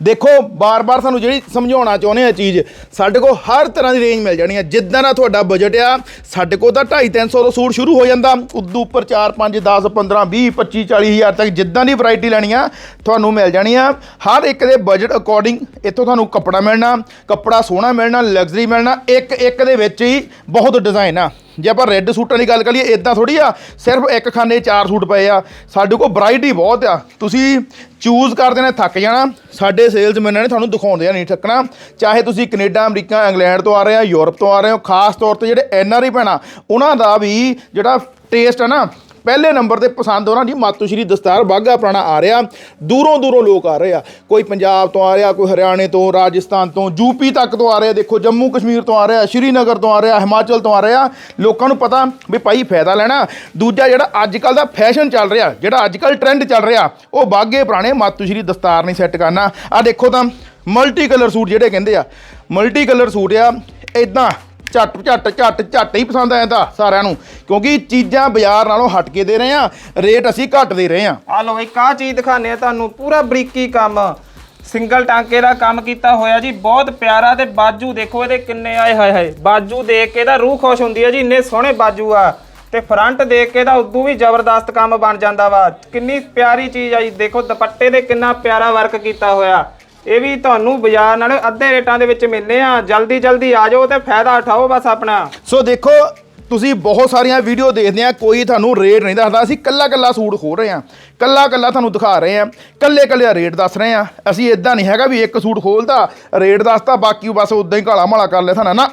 ਦੇਖੋ, ਬਾਰ-ਬਾਰ ਸਾਨੂੰ ਜਿਹੜੀ ਸਮਝਾਉਣਾ ਚਾਹੁੰਦੇ ਆ ਚੀਜ਼, ਸਾਡੇ ਕੋਲ ਹਰ ਤਰ੍ਹਾਂ ਦੀ ਰੇਂਜ ਮਿਲ ਜਾਣੀ ਆ। ਜਿੱਦਾਂ ਦਾ ਤੁਹਾਡਾ ਬਜਟ ਆ, ਸਾਡੇ ਕੋਲ ਤਾਂ 2.5 300 ਤੋਂ ਸੂਟ ਸ਼ੁਰੂ ਹੋ ਜਾਂਦਾ। ਉਦੋਂ ਉੱਪਰ 4 5 10 15 20 25 40 ਹਜ਼ਾਰ ਤੱਕ ਜਿੱਦਾਂ ਦੀ ਵੈਰਾਈਟੀ ਲੈਣੀ ਆ, ਤੁਹਾਨੂੰ ਮਿਲ ਜਾਣੀ ਆ। ਹਰ ਇੱਕ ਦੇ ਬਜਟ ਅਕੋਰਡਿੰਗ ਇੱਥੋਂ ਤੁਹਾਨੂੰ ਕੱਪੜਾ ਮਿਲਣਾ, ਕੱਪੜਾ ਸੋਹਣਾ ਮਿਲਣਾ ਲਗਜ਼ਰੀ ਮਿਲਣਾ ਇੱਕ ਇੱਕ ਦੇ ਵਿੱਚ ਹੀ ਬਹੁਤ ਡਿਜ਼ਾਈਨ ਆ। ਜੇ ਆਪਾਂ ਰੈੱਡ ਸੂਟਾਂ ਦੀ ਗੱਲ ਕਰੀਏ ਇਦਾਂ ਥੋੜੀ ਆ, ਸਿਰਫ ਇੱਕ ਖਾਨੇ ਚਾਰ ਸੂਟ ਪਏ ਆ। ਸਾਡੇ ਕੋਲ ਵੈਰਾਈਟੀ ਬਹੁਤ ਆ। ਤੁਸੀਂ ਚੂਜ਼ ਕਰਦੇ ਨੇ ਥੱਕ ਜਾਣਾ। ਸਾਡੇ ਸੇਲਸਮੈਨਾਂ ਨੇ ਤੁਹਾਨੂੰ ਦਿਖਾਉਂਦੇ ਆ, ਨਹੀਂ ਥੱਕਣਾ। ਚਾਹੇ ਤੁਸੀਂ ਕੈਨੇਡਾ, ਅਮਰੀਕਾ, ਇੰਗਲੈਂਡ ਤੋਂ ਆ ਰਹੇ ਆ, ਯੂਰਪ ਤੋਂ ਆ ਰਹੇ ਹੋ, ਖਾਸ ਤੌਰ ਤੇ ਜਿਹੜੇ ਐਨ ਆਰ ਆਈ ਭੈਣਾਂ, ਉਹਨਾਂ ਦਾ ਵੀ ਜਿਹੜਾ ਟੇਸਟ ਹੈ ਨਾ ਪਹਿਲੇ ਨੰਬਰ ਤੇ ਪਸੰਦ ਉਹਨਾਂ ਦੀ ਮਾਤੂ ਸ਼੍ਰੀ ਦਸਤਾਰ ਬਾਗਾ ਪੁਰਾਣਾ ਆ ਰਿਹਾ, ਦੂਰੋਂ ਦੂਰੋਂ ਲੋਕ ਆ ਰਹੇ ਆ। ਕੋਈ ਪੰਜਾਬ ਤੋਂ ਆ ਰਿਹਾ, ਕੋਈ ਹਰਿਆਣੇ ਤੋਂ, ਰਾਜਸਥਾਨ ਤੋਂ ਯੂਪੀ ਤੱਕ ਤੋਂ ਆ ਰਿਹਾ, ਦੇਖੋ ਜੰਮੂ ਕਸ਼ਮੀਰ ਤੋਂ ਆ ਰਿਹਾ, ਸ਼੍ਰੀਨਗਰ ਤੋਂ ਆ ਰਿਹਾ, ਹਿਮਾਚਲ ਤੋਂ ਆ ਰਿਹਾ। ਲੋਕਾਂ ਨੂੰ ਪਤਾ ਵੀ ਭਾਈ ਫਾਇਦਾ ਲੈਣਾ। ਦੂਜਾ ਜਿਹੜਾ ਅੱਜ ਕੱਲ ਦਾ ਫੈਸ਼ਨ ਚੱਲ ਰਿਹਾ, ਜਿਹੜਾ ਅੱਜ ਕੱਲ ਟ੍ਰੈਂਡ ਚੱਲ ਰਿਹਾ, ਉਹ ਬਾਗੇ ਪੁਰਾਣੇ ਮਾਤੂ ਸ਼੍ਰੀ ਦਸਤਾਰ ਨਹੀਂ ਸੈੱਟ ਕਰਨਾ। ਆ ਦੇਖੋ ਤਾਂ ਮਲਟੀ ਕਲਰ ਸੂਟ ਜਿਹੜੇ ਕਹਿੰਦੇ ਆ ਮਲਟੀ ਕਲਰ ਸੂਟ ਆ ਇਦਾਂ ਝੱਟ ਝੱਟ ਝੱਟ ਝੱਟ ਹੀ ਪਸੰਦ ਆ ਜਾਂਦਾ ਸਾਰਿਆਂ ਨੂੰ। ਕਿਉਂਕਿ ਚੀਜ਼ਾਂ ਬਾਜ਼ਾਰ ਨਾਲੋਂ ਹਟ ਕੇ ਦੇ ਰਹੇ ਆ ਰੇਟ ਅਸੀਂ ਘੱਟ ਦੇ ਰਹੇ ਆ ਆ ਲਓ ਇੱਕ ਆ ਚੀਜ਼ ਦਿਖਾਣੇ ਆ ਤੁਹਾਨੂੰ, ਪੂਰਾ ਬਰੀਕੀ ਕੰਮ। ਸਿੰਗਲ ਟਾਂਕੇ ਦਾ ਕੰਮ ਕੀਤਾ ਹੋਇਆ ਜੀ, ਬਹੁਤ ਪਿਆਰਾ ਤੇ ਬਾਜੂ ਦੇਖੋ ਇਹਦੇ ਕਿੰਨੇ ਆਏ, ਹਾਏ ਹਾਏ। ਬਾਜੂ ਦੇਖ ਕੇ ਤਾਂ ਰੂਹ ਖੁਸ਼ ਹੁੰਦੀ ਹੈ ਜੀ, ਇੰਨੇ ਸੋਹਣੇ ਬਾਜੂ ਆ। ਤੇ ਫਰੰਟ ਦੇਖ ਕੇ ਤਾਂ ਉਦੋਂ ਵੀ ਜ਼ਬਰਦਸਤ ਕੰਮ ਬਣ ਜਾਂਦਾ ਵਾ। ਕਿੰਨੀ ਪਿਆਰੀ ਚੀਜ਼ ਆ ਜੀ, ਦੇਖੋ ਦੁਪੱਟੇ ਦੇ ਕਿੰਨਾ ਪਿਆਰਾ ਵਰਕ ਕੀਤਾ ਹੋਇਆ। ਇਹ ਵੀ ਤੁਹਾਨੂੰ ਬਾਜ਼ਾਰ ਨਾਲੋਂ ਅੱਧੇ ਰੇਟਾਂ ਦੇ ਵਿੱਚ ਮਿਲਨੇ ਆ। ਜਲਦੀ ਜਲਦੀ ਆ ਜਾਓ ਤੇ ਫਾਇਦਾ ਉਠਾਓ ਬਸ ਆਪਣਾ। ਸੋ ਦੇਖੋ, ਤੁਸੀਂ ਬਹੁਤ ਸਾਰੀਆਂ ਵੀਡੀਓ ਦੇਖਦੇ ਆ, ਕੋਈ ਤੁਹਾਨੂੰ ਰੇਟ ਨਹੀਂ ਦੱਸਦਾ। ਅਸੀਂ ਕੱਲਾ ਕੱਲਾ ਸੂਟ ਖੋਲ ਰਹੇ ਆ। ਕੱਲਾ ਕੱਲਾ ਤੁਹਾਨੂੰ ਦਿਖਾ ਰਹੇ ਆ। ਕੱਲੇ ਕੱਲੇ ਰੇਟ ਦੱਸ ਰਹੇ ਆ। ਅਸੀਂ ਇਦਾਂ ਨਹੀਂ ਹੈਗਾ ਵੀ ਇੱਕ ਸੂਟ ਖੋਲਦਾ, ਰੇਟ ਦੱਸਦਾ ਬਾਕੀ ਬਸ ਉਦਾਂ ਹੀ ਘਾਲਾ ਮਾਲਾ ਕਰ ਲਿਆ ਸਾਨੂੰ ਨਾ?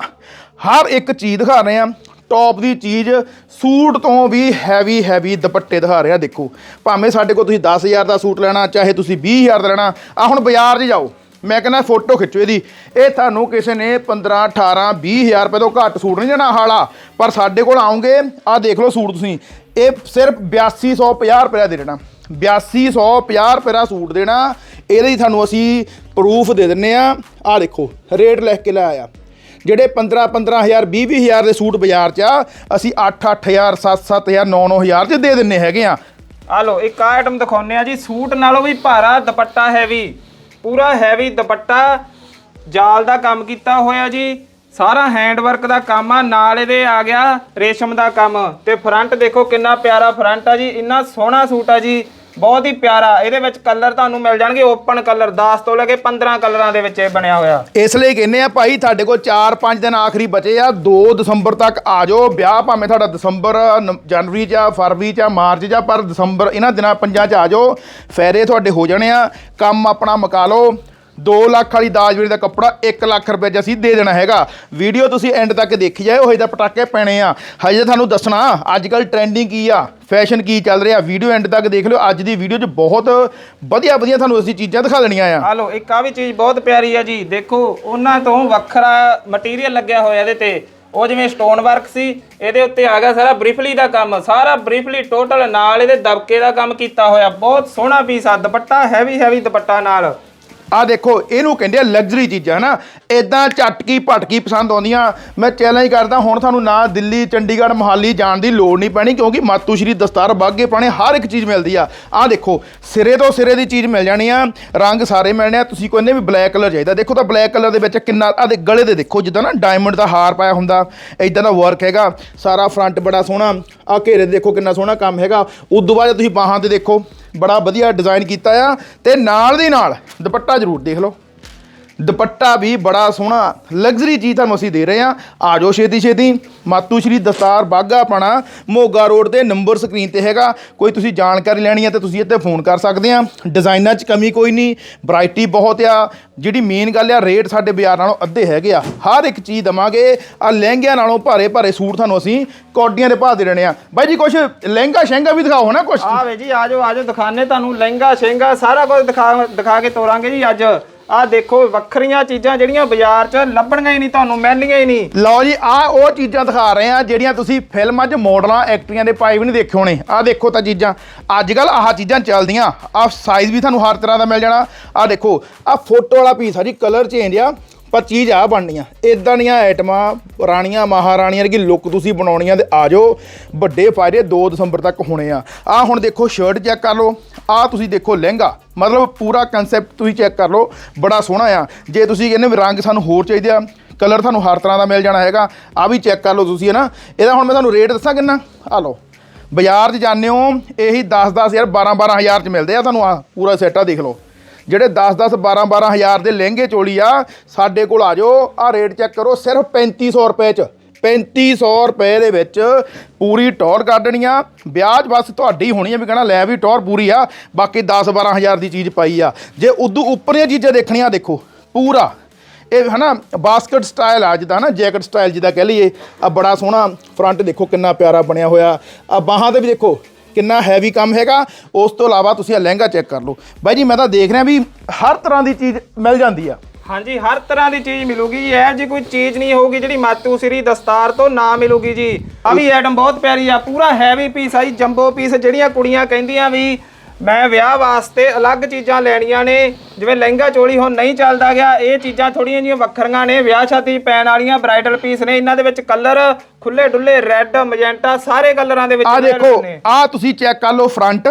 ਹਰ ਇੱਕ ਚੀਜ਼ ਦਿਖਾ ਰਹੇ ਆ। ਟੌਪ ਦੀ ਚੀਜ਼ ਸੂਟ ਤੋਂ ਵੀ ਹੈਵੀ ਹੈਵੀ ਦੁਪੱਟੇ ਦਿਖਾ ਰਿਹਾ, ਦੇਖੋ। ਭਾਵੇਂ ਸਾਡੇ ਕੋਲ ਤੁਸੀਂ 10000 ਦਾ ਸੂਟ ਲੈਣਾ, ਚਾਹੇ ਤੁਸੀਂ 20000 ਦਾ ਲੈਣਾ ਆ ਹੁਣ ਬਾਜ਼ਾਰ 'ਚ ਜਾਓ। ਮੈਂ ਕਹਿੰਦਾ ਫੋਟੋ ਖਿੱਚੋ ਇਹਦੀ। ਇਹ ਤੁਹਾਨੂੰ ਕਿਸੇ ਨੇ 15 18 20000 ਰੁਪਏ ਤੋਂ ਘੱਟ ਸੂਟ ਨਹੀਂ ਦੇਣਾ, ਹਾਲਾ। ਪਰ ਸਾਡੇ ਕੋਲ ਆਉਂਗੇ, ਆਹ ਦੇਖ ਲਓ ਸੂਟ ਤੁਸੀਂ। ਇਹ ਸਿਰਫ 8250 ਰੁਪਏ ਦਾ ਦੇ ਦੇਣਾ। 8250 ਰੁਪਏ ਦਾ ਸੂਟ ਦੇਣਾ। ਇਹਦੇ ਹੀ ਤੁਹਾਨੂੰ ਅਸੀਂ ਪ੍ਰੂਫ ਦੇ ਦਿੰਨੇ ਆ। ਆਹ ਦੇਖੋ ਰੇਟ ਲਿਖ ਕੇ ਲੈ ਆਇਆ। ਜਿਹੜੇ 15 15000 20 20000 ਦੇ ਸੂਟ ਬਾਜ਼ਾਰ 'ਚ ਆ, ਅਸੀਂ 8 8000 7 7000 9 9000 'ਚ ਦੇ ਦਿੰਨੇ ਹੈਗੇ ਆ। ਆ ਲਓ, ਇੱਕ ਆਈਟਮ ਦਿਖਾਉਂਦੇ ਆ ਜੀ। ਸੂਟ ਨਾਲੋਂ ਵੀ ਭਾਰਾ, ਦੁਪੱਟਾ ਹੈਵੀ ਪੂਰਾ ਹੈਵੀ ਦੁਪੱਟਾ। ਜਾਲ ਦਾ ਕੰਮ ਕੀਤਾ ਹੋਇਆ ਜੀ। ਸਾਰਾ ਹੈਂਡਵਰਕ ਦਾ ਕੰਮ ਆ, ਨਾਲ ਇਹਦੇ ਆ ਗਿਆ ਰੇਸ਼ਮ ਦਾ ਕੰਮ। ਤੇ ਫਰੰਟ ਦੇਖੋ ਕਿੰਨਾ ਪਿਆਰਾ ਫਰੰਟ ਆ ਜੀ। ਇੰਨਾ ਸੋਹਣਾ ਸੂਟ ਆ ਜੀ। ਬਹੁਤ ਹੀ ਪਿਆਰਾ, ਇਹਦੇ ਵਿੱਚ ਕਲਰ ਤੁਹਾਨੂੰ ਮਿਲ ਜਾਣਗੇ ਓਪਨ ਕਲਰ 10 ਤੋਂ ਲੈ ਕੇ 15 ਕਲਰਾਂ ਦੇ ਵਿੱਚ ਇਹ ਬਣਿਆ ਹੋਇਆ। ਇਸ ਲਈ ਕਹਿੰਦੇ ਆ ਭਾਈ, ਤੁਹਾਡੇ ਕੋਲ 4-5 ਦਿਨ ਆਖਰੀ ਬਚੇ ਆ 2 ਦਸੰਬਰ ਤੱਕ ਆ ਜਾਓ। ਵਿਆਹ ਭਾਵੇਂ ਤੁਹਾਡਾ ਦਸੰਬਰ, ਨ- ਜਨਵਰੀ ਜਾਂ ਫਰਵਰੀ ਜਾਂ ਮਾਰਚ ਜਾਂ ਪਰ ਦਸੰਬਰ ਇਹਨਾਂ ਦਿਨਾਂ ਪੰਜਾਂ ਚ ਆ ਜਾਓ। ਫਾਇਦੇ ਤੁਹਾਡੇ ਹੋ ਜਾਣੇ ਆ, ਕੰਮ ਆਪਣਾ ਮੁਕਾ ਲਓ। 2 ਲੱਖ ਵਾਲੀ ਦਾਜਵੀਰ ਦਾ ਕੱਪੜਾ 1 ਲੱਖ ਰੁਪਏ 'ਚ ਅਸੀਂ ਦੇ ਦੇਣਾ ਹੈਗਾ। ਵੀਡੀਓ ਤੁਸੀਂ ਐਂਡ ਤੱਕ ਦੇਖੀ ਜਾਏ, ਉਹ ਜਿਹੇ ਪਟਾਕੇ ਪੈਣੇ ਆ। ਹਜੇ ਤੁਹਾਨੂੰ ਦੱਸਣਾ ਅੱਜ ਕੱਲ ਟ੍ਰੈਂਡਿੰਗ ਕੀ ਆ? ਫੈਸ਼ਨ ਕੀ ਚੱਲ ਰਿਹਾ? ਵੀਡੀਓ ਐਂਡ ਤੱਕ ਦੇਖ ਲਿਓ। ਅੱਜ ਦੀ ਵੀਡੀਓ 'ਚ ਬਹੁਤ ਵਧੀਆ ਵਧੀਆ ਤੁਹਾਨੂੰ ਅਸੀਂ ਚੀਜ਼ਾਂ ਦਿਖਾ ਦੇਣੀਆਂ ਆ। ਹਲੋ ਇੱਕ ਆ ਵੀ ਚੀਜ਼ ਬਹੁਤ ਪਿਆਰੀ ਆ ਜੀ। ਦੇਖੋ, ਉਹਨਾਂ ਤੋਂ ਵੱਖਰਾ ਮਟੀਰੀਅਲ ਲੱਗਿਆ ਹੋਇਆ ਇਹਦੇ ਤੇ। ਉਹ ਜਿਵੇਂ ਸਟੋਨ ਵਰਕ ਸੀ, ਇਹਦੇ ਉੱਤੇ ਆ ਗਿਆ ਸਾਰਾ ਬਰੀਫਲੀ ਦਾ ਕੰਮ। ਸਾਰਾ ਬਰੀਫਲੀ ਟੋਟਲ ਨਾਲ ਇਹਦੇ ਦਬਕੇ ਦਾ ਕੰਮ ਕੀਤਾ ਹੋਇਆ। ਬਹੁਤ ਸੋਹਣਾ ਪੀਸ ਆ, ਦੁਪੱਟਾ ਹੈਵੀ ਹੈਵੀ ਦੁਪੱਟਾ ਨਾਲ। ਆ ਦੇਖੋ, ਇਹਨੂੰ ਕਹਿੰਦੇ ਆ ਲਗਜ਼ਰੀ ਚੀਜ਼ਾਂ ਨਾ ਇਦਾਂ ਝਟਕੀ ਭਟਕੀ ਪਸੰਦ ਆਉਂਦੀਆਂ। ਮੈਂ ਚੈਲੰਜ ਕਰਦਾ, ਹੁਣ ਤੁਹਾਨੂੰ ਨਾ ਦਿੱਲੀ, ਚੰਡੀਗੜ੍ਹ, ਮੋਹਾਲੀ ਜਾਣ ਦੀ ਲੋੜ ਨਹੀਂ ਪੈਣੀ, ਕਿਉਂਕਿ ਮਾਤੂ ਸ਼੍ਰੀ ਦਸਤਾਰ ਬਾਗੇ ਪਾਣੇ ਹਰ ਇੱਕ ਚੀਜ਼ ਮਿਲਦੀ ਆ। ਆ ਦੇਖੋ, ਸਿਰੇ ਤੋਂ ਸਿਰੇ ਦੀ ਚੀਜ਼ ਮਿਲ ਜਾਣੀ ਆ, ਰੰਗ ਸਾਰੇ ਮਿਲਣੇ ਆ, ਤੁਸੀਂ ਕਹਿੰਦੇ ਵੀ ਬਲੈਕ ਕਲਰ ਚਾਹੀਦਾ। ਦੇਖੋ ਤਾਂ ਬਲੈਕ ਕਲਰ ਦੇ ਵਿੱਚ ਕਿੰਨਾ ਆ ਦੇ ਗਲੇ ਦੇ ਦੇਖੋ, ਜਿੱਦਾਂ ਨਾ ਡਾਇਮੰਡ ਦਾ ਹਾਰ ਪਾਇਆ ਹੁੰਦਾ ਇਦਾਂ ਦਾ ਵਰਕ ਹੈਗਾ। ਸਾਰਾ ਫਰੰਟ ਬੜਾ ਸੋਹਣਾ ਆ ਘੇਰੇ ਦੇ ਦੇਖੋ ਕਿੰਨਾ ਸੋਹਣਾ ਕੰਮ ਹੈਗਾ। ਉਦੋਂ ਬਾਅਦ ਤੁਸੀਂ ਬਾਹਾਂ ਤੇ ਦੇਖੋ ਬੜਾ ਵਧੀਆ ਡਿਜ਼ਾਈਨ ਕੀਤਾ ਆ ਤੇ ਨਾਲ ਦੀ ਨਾਲ ਦੁਪੱਟਾ ਜ਼ਰੂਰ ਦੇਖ ਲਓ। ਦੁਪੱਟਾ ਵੀ ਬੜਾ ਸੋਹਣਾ ਲਗਜ਼ਰੀ ਚੀਜ਼ ਤੁਹਾਨੂੰ ਅਸੀਂ ਦੇ ਰਹੇ ਆ ਆ ਜਾਓ ਛੇਤੀ ਛੇਤੀ। ਮਾਤੂ ਸ਼੍ਰੀ ਦਸਤਾਰ ਬਾਗਾ ਪਾਣਾ। ਮੋਗਾ ਰੋਡ ਤੇ ਨੰਬਰ ਸਕਰੀਨ ਤੇ ਹੈਗਾ। ਕੋਈ ਤੁਸੀਂ ਜਾਣਕਾਰੀ ਲੈਣੀ ਹੈ ਤੇ ਤੁਸੀਂ ਇੱਥੇ ਫੋਨ ਕਰ ਸਕਦੇ ਆ ਡਿਜ਼ਾਈਨਾਂ 'ਚ ਕਮੀ ਕੋਈ ਨਹੀਂ। ਵੈਰਾਈਟੀ ਬਹੁਤ ਆ। ਜਿਹੜੀ ਮੇਨ ਗੱਲ ਆ ਰੇਟ ਸਾਡੇ ਬਾਜ਼ਾਰ ਨਾਲੋਂ ਅੱਧੇ ਹੈਗੇ ਆ। ਹਰ ਇੱਕ ਚੀਜ਼ ਦਵਾਂਗੇ। ਆ ਲਹਿੰਗਿਆਂ ਨਾਲੋਂ ਭਾਰੇ ਭਾਰੇ ਸੂਟ ਤੁਹਾਨੂੰ ਅਸੀਂ ਕੌਡੀਆਂ ਦੇ ਭਾਅ ਦੇ ਦੇਣੇ ਆ। ਬਾਈ ਜੀ ਕੁਝ ਲਹਿੰਗਾ ਸ਼ਹਿੰਗਾ ਵੀ ਦਿਖਾਓ ਨਾ ਕੁਝ ਆ ਵੇ ਜੀ ਆਜੋ ਆਜੋ ਦਿਖਾਣੇ ਤੁਹਾਨੂੰ। ਲਹਿੰਗਾ, ਸ਼ਹਿੰਗਾ ਸਾਰਾ ਕੁਝ ਦਿਖਾ ਦਿਖਾ ਕੇ ਤੋਰਾਂਗੇ ਜੀ ਅੱਜ। ਆਹ ਦੇਖੋ, ਵੱਖਰੀਆਂ ਚੀਜ਼ਾਂ ਜਿਹੜੀਆਂ ਬਾਜ਼ਾਰ 'ਚ ਲੱਭਣੀਆਂ ਹੀ ਨਹੀਂ, ਤੁਹਾਨੂੰ ਮਿਲਣੀਆਂ ਹੀ ਨਹੀਂ। ਲਓ ਜੀ ਆ ਉਹ ਚੀਜ਼ਾਂ ਦਿਖਾ ਰਹੇ ਆ ਜਿਹੜੀਆਂ ਤੁਸੀਂ ਫਿਲਮਾਂ 'ਚ ਮੋਡਲਾਂ ਐਕਟਰੀਆਂ ਦੇ ਪਾਏ ਵੀ ਨਹੀਂ ਦੇਖੇ ਹੋਣੇ। ਆ ਦੇਖੋ ਤਾਂ ਚੀਜ਼ਾਂ ਅੱਜ ਕੱਲ ਆਹ ਚੀਜ਼ਾਂ ਚੱਲਦੀਆਂ। ਆ ਸਾਈਜ਼ ਵੀ ਤੁਹਾਨੂੰ ਹਰ ਤਰ੍ਹਾਂ ਦਾ ਮਿਲ ਜਾਣਾ। ਆ ਦੇਖੋ ਆ ਫੋਟੋ ਵਾਲਾ ਪੀਸ ਆ ਜੀ ਕਲਰ ਚੇਂਜ ਆ। ਪਰ ਚੀਜ਼ ਆ ਬਣਨੀਆਂ। ਇਦਾਂ ਦੀਆਂ ਆਈਟਮਾਂ, ਰਾਣੀਆਂ, ਮਹਾਰਾਣੀਆਂ ਵਰਗੀ ਲੁੱਕ ਤੁਸੀਂ ਬਣਾਉਣੀਆਂ ਤੇ ਆ ਜਾਓ। ਵੱਡੇ ਫਾਇਦੇ 2 ਦਸੰਬਰ ਤੱਕ ਹੋਣੇ ਆ। ਆ ਹੁਣ ਦੇਖੋ ਸ਼ਰਟ ਚੈੱਕ ਕਰ ਲਓ। ਆ ਤੁਸੀਂ ਦੇਖੋ ਲਹਿੰਗਾ। ਮਤਲਬ ਪੂਰਾ ਕਨਸੈਪਟ ਤੁਸੀਂ ਚੈੱਕ ਕਰ ਲਓ। ਬੜਾ ਸੋਹਣਾ ਆ। ਜੇ ਤੁਸੀਂ ਕਹਿੰਦੇ ਵੀ ਰੰਗ ਸਾਨੂੰ ਹੋਰ ਚਾਹੀਦੇ ਆ ਕਲਰ ਤੁਹਾਨੂੰ ਹਰ ਤਰ੍ਹਾਂ ਦਾ ਮਿਲ ਜਾਣਾ ਹੈਗਾ ਆ ਵੀ ਚੈੱਕ ਕਰ ਲਓ ਤੁਸੀਂ ਹੈ ਨਾ ਇਹਦਾ ਹੁਣ ਮੈਂ ਤੁਹਾਨੂੰ ਰੇਟ ਦੱਸਾਂ ਕਿੰਨਾ? ਆ ਲਓ। ਬਾਜ਼ਾਰ 'ਚ ਜਾਂਦੇ ਹੋ, ਇਹੀ 10-10 ਯਾਰ 12-12000 'ਚ ਮਿਲਦੇ ਆ ਤੁਹਾਨੂੰ ਆ ਪੂਰਾ ਸੈੱਟ ਆ, ਦੇਖ ਲਓ। ਜਿਹੜੇ 10-10 12-12000 ਦੇ ਲਹਿੰਗੇ ਚੋਲੀ ਆ, ਸਾਡੇ ਕੋਲ ਆ ਜਾਓ ਆ ਰੇਟ ਚੈੱਕ ਕਰੋ, ਸਿਰਫ 3500 ਰੁਪਏ 'ਚ। 3500 ਰੁਪਏ ਦੇ ਵਿੱਚ ਪੂਰੀ ਟੌਰ ਕੱਢਣੀ ਆ। ਵਿਆਹ 'ਚ ਬਸ ਤੁਹਾਡੀ ਹੋਣੀ ਆ ਵੀ ਕਹਣਾ ਲੈ ਵੀ ਟੌਰ ਪੂਰੀ ਆ, ਬਾਕੀ 10-12000 ਦੀ ਚੀਜ਼ ਪਾਈ ਆ। ਜੇ ਉਦੋਂ ਉੱਪਰੀਆਂ ਚੀਜ਼ਾਂ ਦੇਖਣੀਆਂ ਦੇਖੋ, ਪੂਰਾ। ਇਹ ਹਨਾ ਬਾਸਕਟ ਸਟਾਈਲ ਆ ਜਿੱਦਾਂ ਨਾ ਜੈਕਟ ਸਟਾਈਲ ਜਿੱਦਾਂ ਕਹਿ ਲਈਏ। ਆ ਬੜਾ ਸੋਹਣਾ ਫਰੰਟ ਦੇਖੋ ਕਿੰਨਾ ਪਿਆਰਾ ਬਣਿਆ ਹੋਇਆ। ਆ ਬਾਹਾਂ ਤੇ ਵੀ ਦੇਖੋ ਕਿੰਨਾ ਹੈਵੀ ਕੰਮ ਹੈਗਾ, ਉਸ ਤੋਂ ਇਲਾਵਾ ਤੁਸੀਂ ਆ ਲਹਿੰਗਾ ਚੈੱਕ ਕਰ ਲਓ। ਬਾਈ ਜੀ, ਮੈਂ ਤਾਂ ਦੇਖ ਰਿਹਾ ਵੀ ਹਰ ਤਰ੍ਹਾਂ ਦੀ ਚੀਜ਼ ਮਿਲ ਜਾਂਦੀ ਆ। ਹਾਂਜੀ, ਹਰ ਤਰ੍ਹਾਂ ਦੀ ਚੀਜ਼ ਮਿਲੂਗੀ ਜੀ। ਇਹ ਜੀ ਕੋਈ ਚੀਜ਼ ਨਹੀਂ ਹੋਊਗੀ ਜਿਹੜੀ ਮਾਤੂ ਸ੍ਰੀ ਦਸਤਾਰ ਤੋਂ ਨਾ ਮਿਲੂਗੀ ਜੀ। ਆ ਵੀ ਆਈਟਮ ਬਹੁਤ ਪਿਆਰੀ ਆ, ਪੂਰਾ ਹੈਵੀ ਪੀਸ ਆ ਜੀ ਜੰਬੋ ਪੀਸ ਜਿਹੜੀਆਂ ਕੁੜੀਆਂ ਕਹਿੰਦੀਆਂ ਵੀ ਮੈਂ ਵਿਆਹ ਵਾਸਤੇ ਅਲੱਗ ਚੀਜ਼ਾਂ ਲੈਣੀਆਂ ਨੇ ਜਿਵੇਂ ਲਹਿੰਗਾ ਚੋਲੀ ਹੁਣ ਨਹੀਂ ਚੱਲਦਾ ਗਿਆ ਇਹ ਚੀਜ਼ਾਂ ਥੋੜੀਆਂ ਜਿਹੀਆਂ ਵੱਖਰੀਆਂ ਨੇ ਵਿਆਹ ਸ਼ਾਦੀ 'ਚ ਪੈਣ ਵਾਲੀਆਂ ਬ੍ਰਾਈਡਲ ਪੀਸ ਨੇ ਇਹਨਾਂ ਦੇ ਵਿੱਚ ਕਲਰ ਖੁੱਲੇ ਡੁੱਲੇ ਰੈੱਡ ਮਜੈਂਟਾ ਸਾਰੇ ਕਲਰਾਂ ਦੇ ਵਿੱਚ ਆ available ਦੇਖੋ ਨੇ। ਆ ਤੁਸੀਂ ਚੈੱਕ ਕਰ ਲਓ ਫਰੰਟ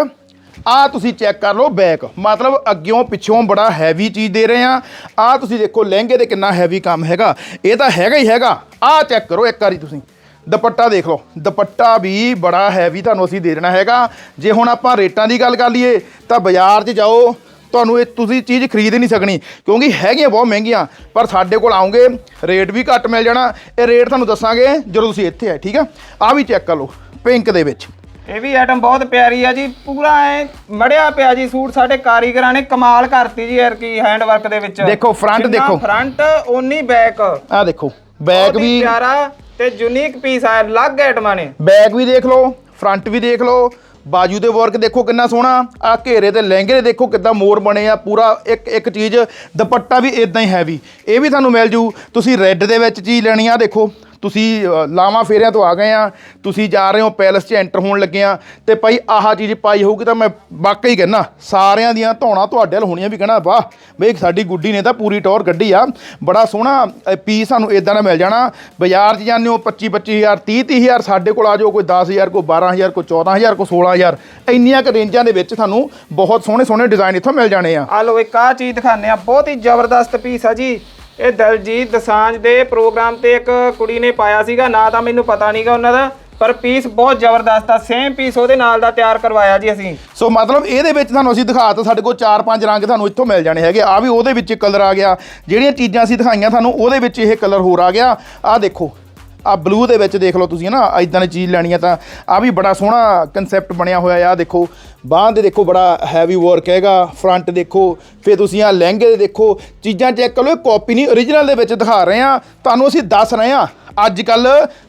ਆ ਤੁਸੀਂ ਚੈੱਕ ਕਰ ਲਓ ਬੈਕ ਮਤਲਬ ਅੱਗਿਓਂ ਪਿੱਛੋਂ ਬੜਾ ਹੈਵੀ ਚੀਜ਼ ਦੇ ਰਹੇ ਆ ਆ ਤੁਸੀਂ ਦੇਖੋ ਲਹਿੰਗੇ ਤੇ ਕਿੰਨਾ ਹੈਵੀ ਕੰਮ ਹੈਗਾ ਇਹ ਤਾਂ ਹੈਗਾ ਹੀ ਹੈਗਾ। ਆ ਚੈੱਕ ਕਰੋ ਇੱਕ ਵਾਰੀ ਤੁਸੀਂ। ਦੁਪੱਟਾ ਦੇਖ ਲਓ। ਦੁਪੱਟਾ ਵੀ ਬੜਾ ਹੈਵੀ ਤੁਹਾਨੂੰ ਅਸੀਂ ਦੇ ਦੇਣਾ ਹੈਗਾ। ਜੇ ਹੁਣ ਆਪਾਂ ਰੇਟਾਂ ਦੀ ਗੱਲ ਕਰ ਲਈਏ ਤਾਂ ਬਾਜ਼ਾਰ 'ਚ ਜਾਓ ਤੁਹਾਨੂੰ ਇਹ ਤੁਸੀਂ ਚੀਜ਼ ਖਰੀਦ ਨਹੀਂ ਸਕਣੀ ਕਿਉਂਕਿ ਹੈਗੀਆਂ ਬਹੁਤ ਮਹਿੰਗੀਆਂ ਪਰ ਸਾਡੇ ਕੋਲ ਆਉਂਗੇ ਰੇਟ ਵੀ ਘੱਟ ਮਿਲ ਜਾਣਾ। ਇਹ ਰੇਟ ਤੁਹਾਨੂੰ ਦੱਸਾਂਗੇ ਜਦੋਂ ਤੁਸੀਂ ਇੱਥੇ ਆਏ ਠੀਕ ਆ? ਆ ਵੀ ਚੈੱਕ ਕਰ ਲਓ ਪਿੰਕ ਦੇ ਵਿੱਚ। ਇਹ ਵੀ ਆਈਟਮ ਬਹੁਤ ਪਿਆਰੀ ਆ ਜੀ ਪੂਰਾ ਐ ਮੜਿਆ ਪਿਆ ਜੀ ਸੂਟ ਸਾਡੇ ਕਾਰੀਗਰਾਂ ਨੇ ਕਮਾਲ ਕਰਤੀ ਜੀ ਯਾਰ ਕੀ ਹੈਂਡ ਵਰਕ ਦੇ ਵਿੱਚ। ਦੇਖੋ, front ਦੇਖੋ। ਫਰੰਟ ਓਨੀ ਬੈਕ ਆ ਦੇਖੋ ਬੈਕ ਵੀ ਪਿਆਰਾ ਤੇ ਯੂਨੀਕ ਪੀਸ ਆ ਅਲੱਗ ਆਈਟਮਾਂ ਨੇ। ਬੈਕ ਵੀ ਦੇਖ ਲਓ ਫਰੰਟ ਵੀ ਦੇਖ ਲਓ, ਬਾਜੂ ਦੇ ਵਰਕ ਦੇਖੋ ਕਿੰਨਾ ਸੋਹਣਾ, ਆ ਘੇਰੇ ਤੇ ਲਹਿੰਗੇ ਦੇਖੋ ਕਿੱਦਾਂ ਮੋਰ ਬਣੇ ਆ, ਪੂਰਾ ਇੱਕ ਇੱਕ ਚੀਜ਼, ਦੁਪੱਟਾ ਵੀ ਇਦਾਂ ਹੀ ਹੈਵੀ ਇਹ ਵੀ ਤੁਹਾਨੂੰ ਮਿਲ ਜੂ, ਤੁਸੀਂ ਰੈੱਡ ਦੇ ਵਿੱਚ ਚੀਜ਼ ਲੈਣੀ ਆ, ਦੇਖੋ ਤੁਸੀਂ ਅ, ਲਾਵਾਂ ਫੇਰਿਆਂ ਤੋਂ ਆ ਗਏ ਆ ਤੁਸੀਂ ਜਾ ਰਹੇ ਹੋ ਪੈਲਸ 'ਚ ਐਂਟਰ ਹੋਣ ਲੱਗੇ ਆ ਤੇ ਭਾਈ ਆਹ ਚੀਜ਼ ਪਾਈ ਹੋਊਗੀ ਤਾਂ ਮੈਂ ਵਾਕਈ ਕਹਿਣਾ ਸਾਰਿਆਂ ਦੀਆਂ ਧੌਣਾ ਤੁਹਾਡੇ ਵੱਲ ਹੋਣੀਆਂ ਵੀ ਕਹਿਣਾ ਵਾਹ ਬਈ ਸਾਡੀ ਗੁੱਡੀ ਨੇ ਤਾਂ ਪੂਰੀ ਟੌਰ ਗੱਡੀ ਆ ਬੜਾ ਸੋਹਣਾ ਪੀਸ ਸਾਨੂੰ ਇਦਾਂ ਦਾ ਮਿਲ ਜਾਣਾ ਬਾਜ਼ਾਰ 'ਚ ਜਾਂਦੇ ਹੋ 25 25000 30 30000 ਸਾਡੇ ਕੋਲ ਆ ਜਾਓ ਕੋਈ 10000 ਕੋਈ 12000 ਕੋਈ 14000 ਕੋਈ 16000 ਇੰਨੀਆਂ ਕੁ ਰੇਂਜਾਂ ਦੇ ਵਿੱਚ ਤੁਹਾਨੂੰ ਬਹੁਤ ਸੋਹਣੇ ਸੋਹਣੇ ਡਿਜ਼ਾਈਨ ਇੱਥੋਂ ਮਿਲ ਜਾਣੇ ਆ। ਆ ਲੋ ਇੱਕ ਆ ਚੀਜ਼ ਦਿਖਾਣੇ ਆ ਬਹੁਤ ਹੀ ਜ਼ਬਰਦਸਤ ਪੀਸ ਆ ਜੀ। ਇਹ ਦਲਜੀਤ ਦਸਾਂਝ ਦੇ ਪ੍ਰੋਗਰਾਮ ਤੇ ਇੱਕ ਕੁੜੀ ਨੇ ਪਾਇਆ ਸੀਗਾ, ਨਾ ਤਾਂ ਮੈਨੂੰ ਪਤਾ ਨਹੀਂਗਾ ਉਹਨਾਂ ਦਾ, ਪਰ ਪੀਸ ਬਹੁਤ ਜ਼ਬਰਦਸਤ ਆ ਸੇਮ ਪੀਸ ਉਹਦੇ ਨਾਲ ਦਾ ਤਿਆਰ ਕਰਵਾਇਆ ਜੀ ਅਸੀਂ। ਸੋ ਮਤਲਬ ਇਹਦੇ ਵਿੱਚ ਤੁਹਾਨੂੰ ਅਸੀਂ ਦਿਖਾਤਾ ਸਾਡੇ ਕੋਲ 4-5 ਰੰਗ ਤੁਹਾਨੂੰ ਇੱਥੋਂ ਮਿਲ ਜਾਣੇ ਹੈਗੇ। ਆ ਵੀ ਉਹਦੇ ਵਿੱਚ ਕਲਰ ਆ ਗਿਆ। ਜਿਹੜੀਆਂ ਚੀਜ਼ਾਂ ਅਸੀਂ ਦਿਖਾਈਆਂ ਤੁਹਾਨੂੰ, ਉਹਦੇ ਵਿੱਚ ਇਹ ਕਲਰ ਹੋਰ ਆ ਗਿਆ। ਆ ਦੇਖੋ ਆ ਬਲੂ ਦੇ ਵਿੱਚ ਦੇਖ ਲਓ ਤੁਸੀਂ ਨਾ ਇਦਾਂ ਦੀ ਚੀਜ਼ ਲੈਣੀ ਆ ਤਾਂ ਆ ਵੀ ਬੜਾ ਸੋਹਣਾ ਕਨਸੈਪਟ ਬਣਿਆ ਹੋਇਆ ਆ, ਦੇਖੋ। ਬਾਹਾਂ ਦੇ ਦੇਖੋ ਬੜਾ ਹੈਵੀ ਵਰਕ ਹੈਗਾ ਫਰੰਟ ਦੇਖੋ, ਫਿਰ ਤੁਸੀਂ ਆ ਲਹਿੰਗੇ ਦੇ ਦੇਖੋ, ਚੀਜ਼ਾਂ ਚੈੱਕ ਕਰੋ ਇਹ ਕਾਪੀ ਨਹੀਂ origignal ਦੇ ਵਿੱਚ ਦਿਖਾ ਰਹੇ ਆ। ਤੁਹਾਨੂੰ ਅਸੀਂ ਦੱਸ ਰਹੇ ਆ ਅੱਜ ਕੱਲ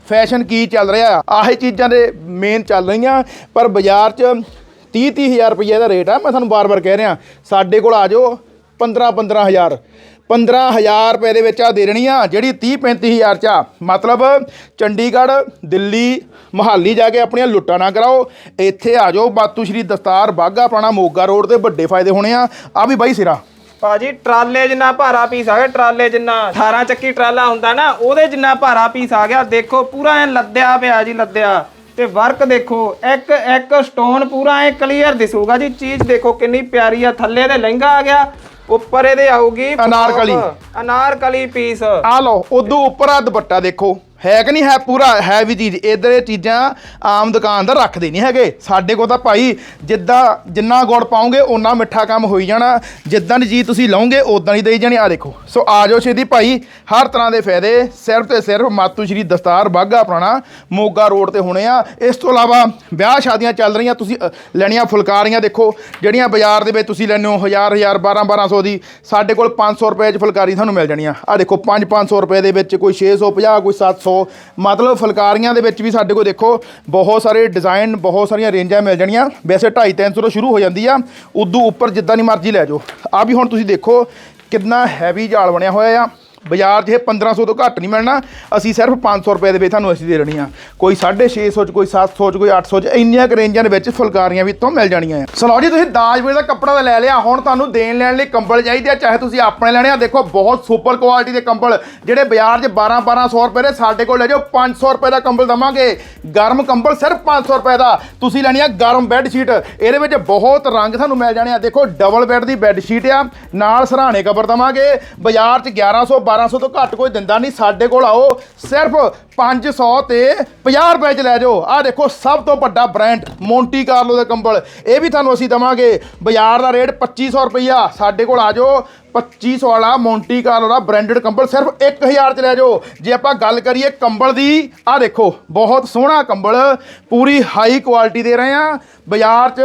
ਫੈਸ਼ਨ ਕੀ ਚੱਲ ਰਿਹਾ ਆਹੇ ਚੀਜ਼ਾਂ ਦੇ ਮੇਨ ਚੱਲ ਰਹੀਆਂ, ਪਰ ਬਾਜ਼ਾਰ 'ਚ 30 30 ਹਜ਼ਾਰ ਰੁਪਏ ਦਾ ਰੇਟ ਆ, ਮੈਂ ਤੁਹਾਨੂੰ ਬਾਰ-ਬਾਰ ਕਹਿ ਰਿਹਾ, ਸਾਡੇ ਕੋਲ ਆ ਜਾਓ 15 15000 15000 ਰੁਪਏ ਦੇ ਵਿੱਚ ਆ ਦੇ ਦੇਣੀ ਆ, ਜਿਹੜੀ 30 35000 ਚ ਆ। ਮਤਲਬ ਚੰਡੀਗੜ੍ਹ, ਦਿੱਲੀ, ਮਹਾਲੀ ਜਾ ਕੇ ਆਪਣੀਆਂ ਲੁੱਟਾਂ ਨਾ ਕਰਾਓ। ਇੱਥੇ ਆ ਜਾਓ, ਬਾਤੂ ਸ਼੍ਰੀ ਦਸਤਾਰ ਬਾਗਾ ਪੁਰਾਣਾ ਮੋਗਾ ਰੋਡ ਤੇ ਵੱਡੇ ਫਾਇਦੇ ਹੋਣੇ ਆ। ਆ ਵੀ ਬਾਈ ਸਿਰਾ। ਭਾਜੀ, ਟਰਾਲੇ ਜਿੰਨਾ ਭਾਰਾ ਪੀਸ ਆ ਗਿਆ ਟਰਾਲੇ ਜਿੰਨਾ 18 ਚੱਕੀ ਟਰਾਲਾ ਹੁੰਦਾ ਨਾ, ਉਹਦੇ ਜਿੰਨਾ ਭਾਰਾ ਪੀਸ ਆ ਗਿਆ। ਦੇਖੋ, ਪੂਰਾ ਐ ਲੱਦਿਆ ਪਿਆ ਜੀ, ਲੱਦਿਆ। ਤੇ ਵਰਕ ਦੇਖੋ, ਇੱਕ ਇੱਕ ਸਟੋਨ ਪੂਰਾ ਐ ਕਲੀਅਰ ਦਿਸੂਗਾ ਜੀ। ਚੀਜ਼ ਦੇਖੋ, ਕਿੰਨੀ ਪਿਆਰੀ ਆ, ਥੱਲੇ ਦੇ ਲਹਿੰਗਾ ਆ ਗਿਆ। ਉੱਪਰ ਇਹਦੇ ਆਊਗੀ ਅਨਾਰਕਲੀ। ਅਨਾਰਕਲੀ ਪੀਸ ਆ ਲਓ ਉਦੋਂ ਉੱਪਰ ਆ ਦੁਪੱਟਾ ਦੇਖੋ ਹੈ ਕਿ ਨਹੀਂ? ਹੈ ਪੂਰਾ, ਹੈ ਵੀ ਚੀਜ਼। ਇਧਰ ਇਹ ਚੀਜ਼ਾਂ ਆਮ ਦੁਕਾਨਦਾਰ ਰੱਖਦੇ ਨਹੀਂ ਹੈਗੇ। ਸਾਡੇ ਕੋਲ ਤਾਂ ਭਾਈ ਜਿੱਦਾਂ ਜਿੰਨਾ ਗੁੜ ਪਾਉਂਗੇ ਓਨਾ ਮਿੱਠਾ ਕੰਮ ਹੋਈ ਜਾਣਾ। ਜਿੱਦਾਂ ਦੀ ਚੀਜ਼ ਤੁਸੀਂ ਲਓਗੇ ਉਦਾਂ ਹੀ ਦੇਈ ਜਾਣੀ। ਆ ਦੇਖੋ। ਸੋ ਆ ਜਾਓ ਛੇਤੀ ਭਾਈ, ਹਰ ਤਰ੍ਹਾਂ ਦੇ ਫਾਇਦੇ। ਸਿਰਫ ਤੇ ਸਿਰਫ ਮਾਤੂ ਸ਼੍ਰੀ ਦਸਤਾਰ ਬਾਗਾ ਪੁਰਾਣਾ ਮੋਗਾ ਰੋਡ ਤੇ ਹੋਣੇ ਆ। ਇਸ ਤੋਂ ਇਲਾਵਾ ਵਿਆਹ ਸ਼ਾਦੀਆਂ ਚੱਲ ਰਹੀਆਂ। ਤੁਸੀਂ ਲੈਣੀਆਂ ਫੁਲਕਾਰੀਆਂ ਦੇਖੋ। ਜਿਹੜੀਆਂ ਬਾਜ਼ਾਰ ਦੇ ਵਿੱਚ ਤੁਸੀਂ ਲੈਂਦੇ ਹੋ 1000 1000 12 1200 ਦੀ, ਸਾਡੇ ਕੋਲ 500 ਰੁਪਏ 'ਚ ਫੁਲਕਾਰੀ ਤੁਹਾਨੂੰ ਮਿਲ ਜਾਣੀਆਂ। ਆ ਦੇਖੋ 5 500 ਰੁਪਏ ਦੇ ਵਿੱਚ ਕੋਈ 650 ਕੋਈ 700 ਮਤਲਬ ਫੁਲਕਾਰੀਆਂ ਦੇ ਵਿੱਚ ਵੀ ਸਾਡੇ ਕੋਲ ਦੇਖੋ, ਬਹੁਤ ਸਾਰੇ ਡਿਜ਼ਾਈਨ ਬਹੁਤ ਸਾਰੀਆਂ ਰੇਂਜਾਂ ਮਿਲ ਜਾਣੀਆਂ। ਵੈਸੇ 250 300 ਤੋਂ ਸ਼ੁਰੂ ਹੋ ਜਾਂਦੀ ਆ। ਉਦੋਂ ਉੱਪਰ ਜਿੱਦਾਂ ਦੀ ਮਰਜ਼ੀ ਲੈ ਜਾਓ। ਆ ਵੀ ਹੁਣ ਤੁਸੀਂ ਦੇਖੋ, ਕਿੰਨਾ ਹੈਵੀ ਜਾਲ ਬਣਿਆ ਹੋਇਆ ਆ। ਬਾਜ਼ਾਰ 'ਚ ਇਹ 1500 ਤੋਂ ਘੱਟ ਨਹੀਂ ਮਿਲਣਾ, ਅਸੀਂ ਸਿਰਫ 500 ਰੁਪਏ ਦੇ ਵਿੱਚ ਤੁਹਾਨੂੰ ਅਸੀਂ ਦੇ ਦੇਣੀ ਆ। ਕੋਈ 650 ਚ, ਕੋਈ 700 ਚ, ਕੋਈ 800 ਚ, ਇੰਨੀਆਂ ਕੁ ਰੇਂਜਾਂ ਦੇ ਵਿੱਚ ਫੁਲਕਾਰੀਆਂ ਵੀ ਤੋਂ ਮਿਲ ਜਾਣੀਆਂ ਆ। ਸੋ ਲਓ ਜੀ, ਤੁਸੀਂ ਦਾਜ ਦਾ ਕੱਪੜਾ ਤਾਂ ਲੈ ਲਿਆ, ਹੁਣ ਤੁਹਾਨੂੰ ਦੇਣ ਲੈਣ ਲਈ ਕੰਬਲ ਚਾਹੀਦੇ ਆ, ਚਾਹੇ ਤੁਸੀਂ ਆਪਣੇ ਲੈਣੇ ਆ। ਦੇਖੋ, ਬਹੁਤ ਸੁਪਰ ਕੁਆਲਿਟੀ ਦੇ ਕੰਬਲ, ਜਿਹੜੇ ਬਾਜ਼ਾਰ 'ਚ 12 1200 ਰੁਪਏ ਦੇ ਸਾਡੇ ਕੋਲ ਲੈ ਜਾਓ 500 ਰੁਪਏ ਦਾ ਕੰਬਲ ਦਵਾਂਗੇ। ਗਰਮ ਕੰਬਲ ਸਿਰਫ 500 ਰੁਪਏ ਦਾ। ਤੁਸੀਂ ਲੈਣੀ ਆ ਗਰਮ ਬੈੱਡ ਸ਼ੀਟ ਇਹਦੇ ਵਿੱਚ ਬਹੁਤ ਰੰਗ ਤੁਹਾਨੂੰ ਮਿਲ ਜਾਣੇ ਆ। ਦੇਖੋ ਡਬਲ ਬੈੱਡ ਦੀ ਬੈੱਡ ਸ਼ੀਟ ਆ, ਨਾਲ ਸਰਾਣੇ ਕਵਰ ਦਵਾਂਗੇ। ਬਾਜ਼ਾਰ 'ਚ 1100 1200 ਤੋਂ ਘੱਟ ਕੋਈ ਦਿੰਦਾ ਨਹੀਂ, ਸਾਡੇ ਕੋਲ ਆਓ, ਸਿਰਫ 500 ਤੇ 50 ਰੁਪਏ 'ਚ ਲੈ ਜਾਓ। ਆਹ ਦੇਖੋ, ਸਭ ਤੋਂ ਵੱਡਾ ਬ੍ਰਾਂਡ, ਮੌਂਟੀ ਕਾਰਲੋ ਦਾ ਕੰਬਲ। ਇਹ ਵੀ ਤੁਹਾਨੂੰ ਅਸੀਂ ਦਵਾਂਗੇ। ਬਾਜ਼ਾਰ ਦਾ ਰੇਟ 2500 ਰੁਪਈਆ। ਸਾਡੇ ਕੋਲ ਆ ਜਾਓ 2500 ਵਾਲਾ ਮੌਂਟੀ ਕਾਰਲੋ ਦਾ ਬ੍ਰਾਂਡਡ ਕੰਬਲ, ਸਿਰਫ 1000 ਚ ਲੈ ਜਾਓ। ਜੇ ਆਪਾਂ ਗੱਲ ਕਰੀਏ ਕੰਬਲ ਦੀ, ਆਹ ਦੇਖੋ, ਬਹੁਤ ਸੋਹਣਾ ਕੰਬਲ, ਪੂਰੀ ਹਾਈ ਕੁਆਲਿਟੀ ਦੇ ਰਹੇ ਆ। ਬਾਜ਼ਾਰ 'ਚ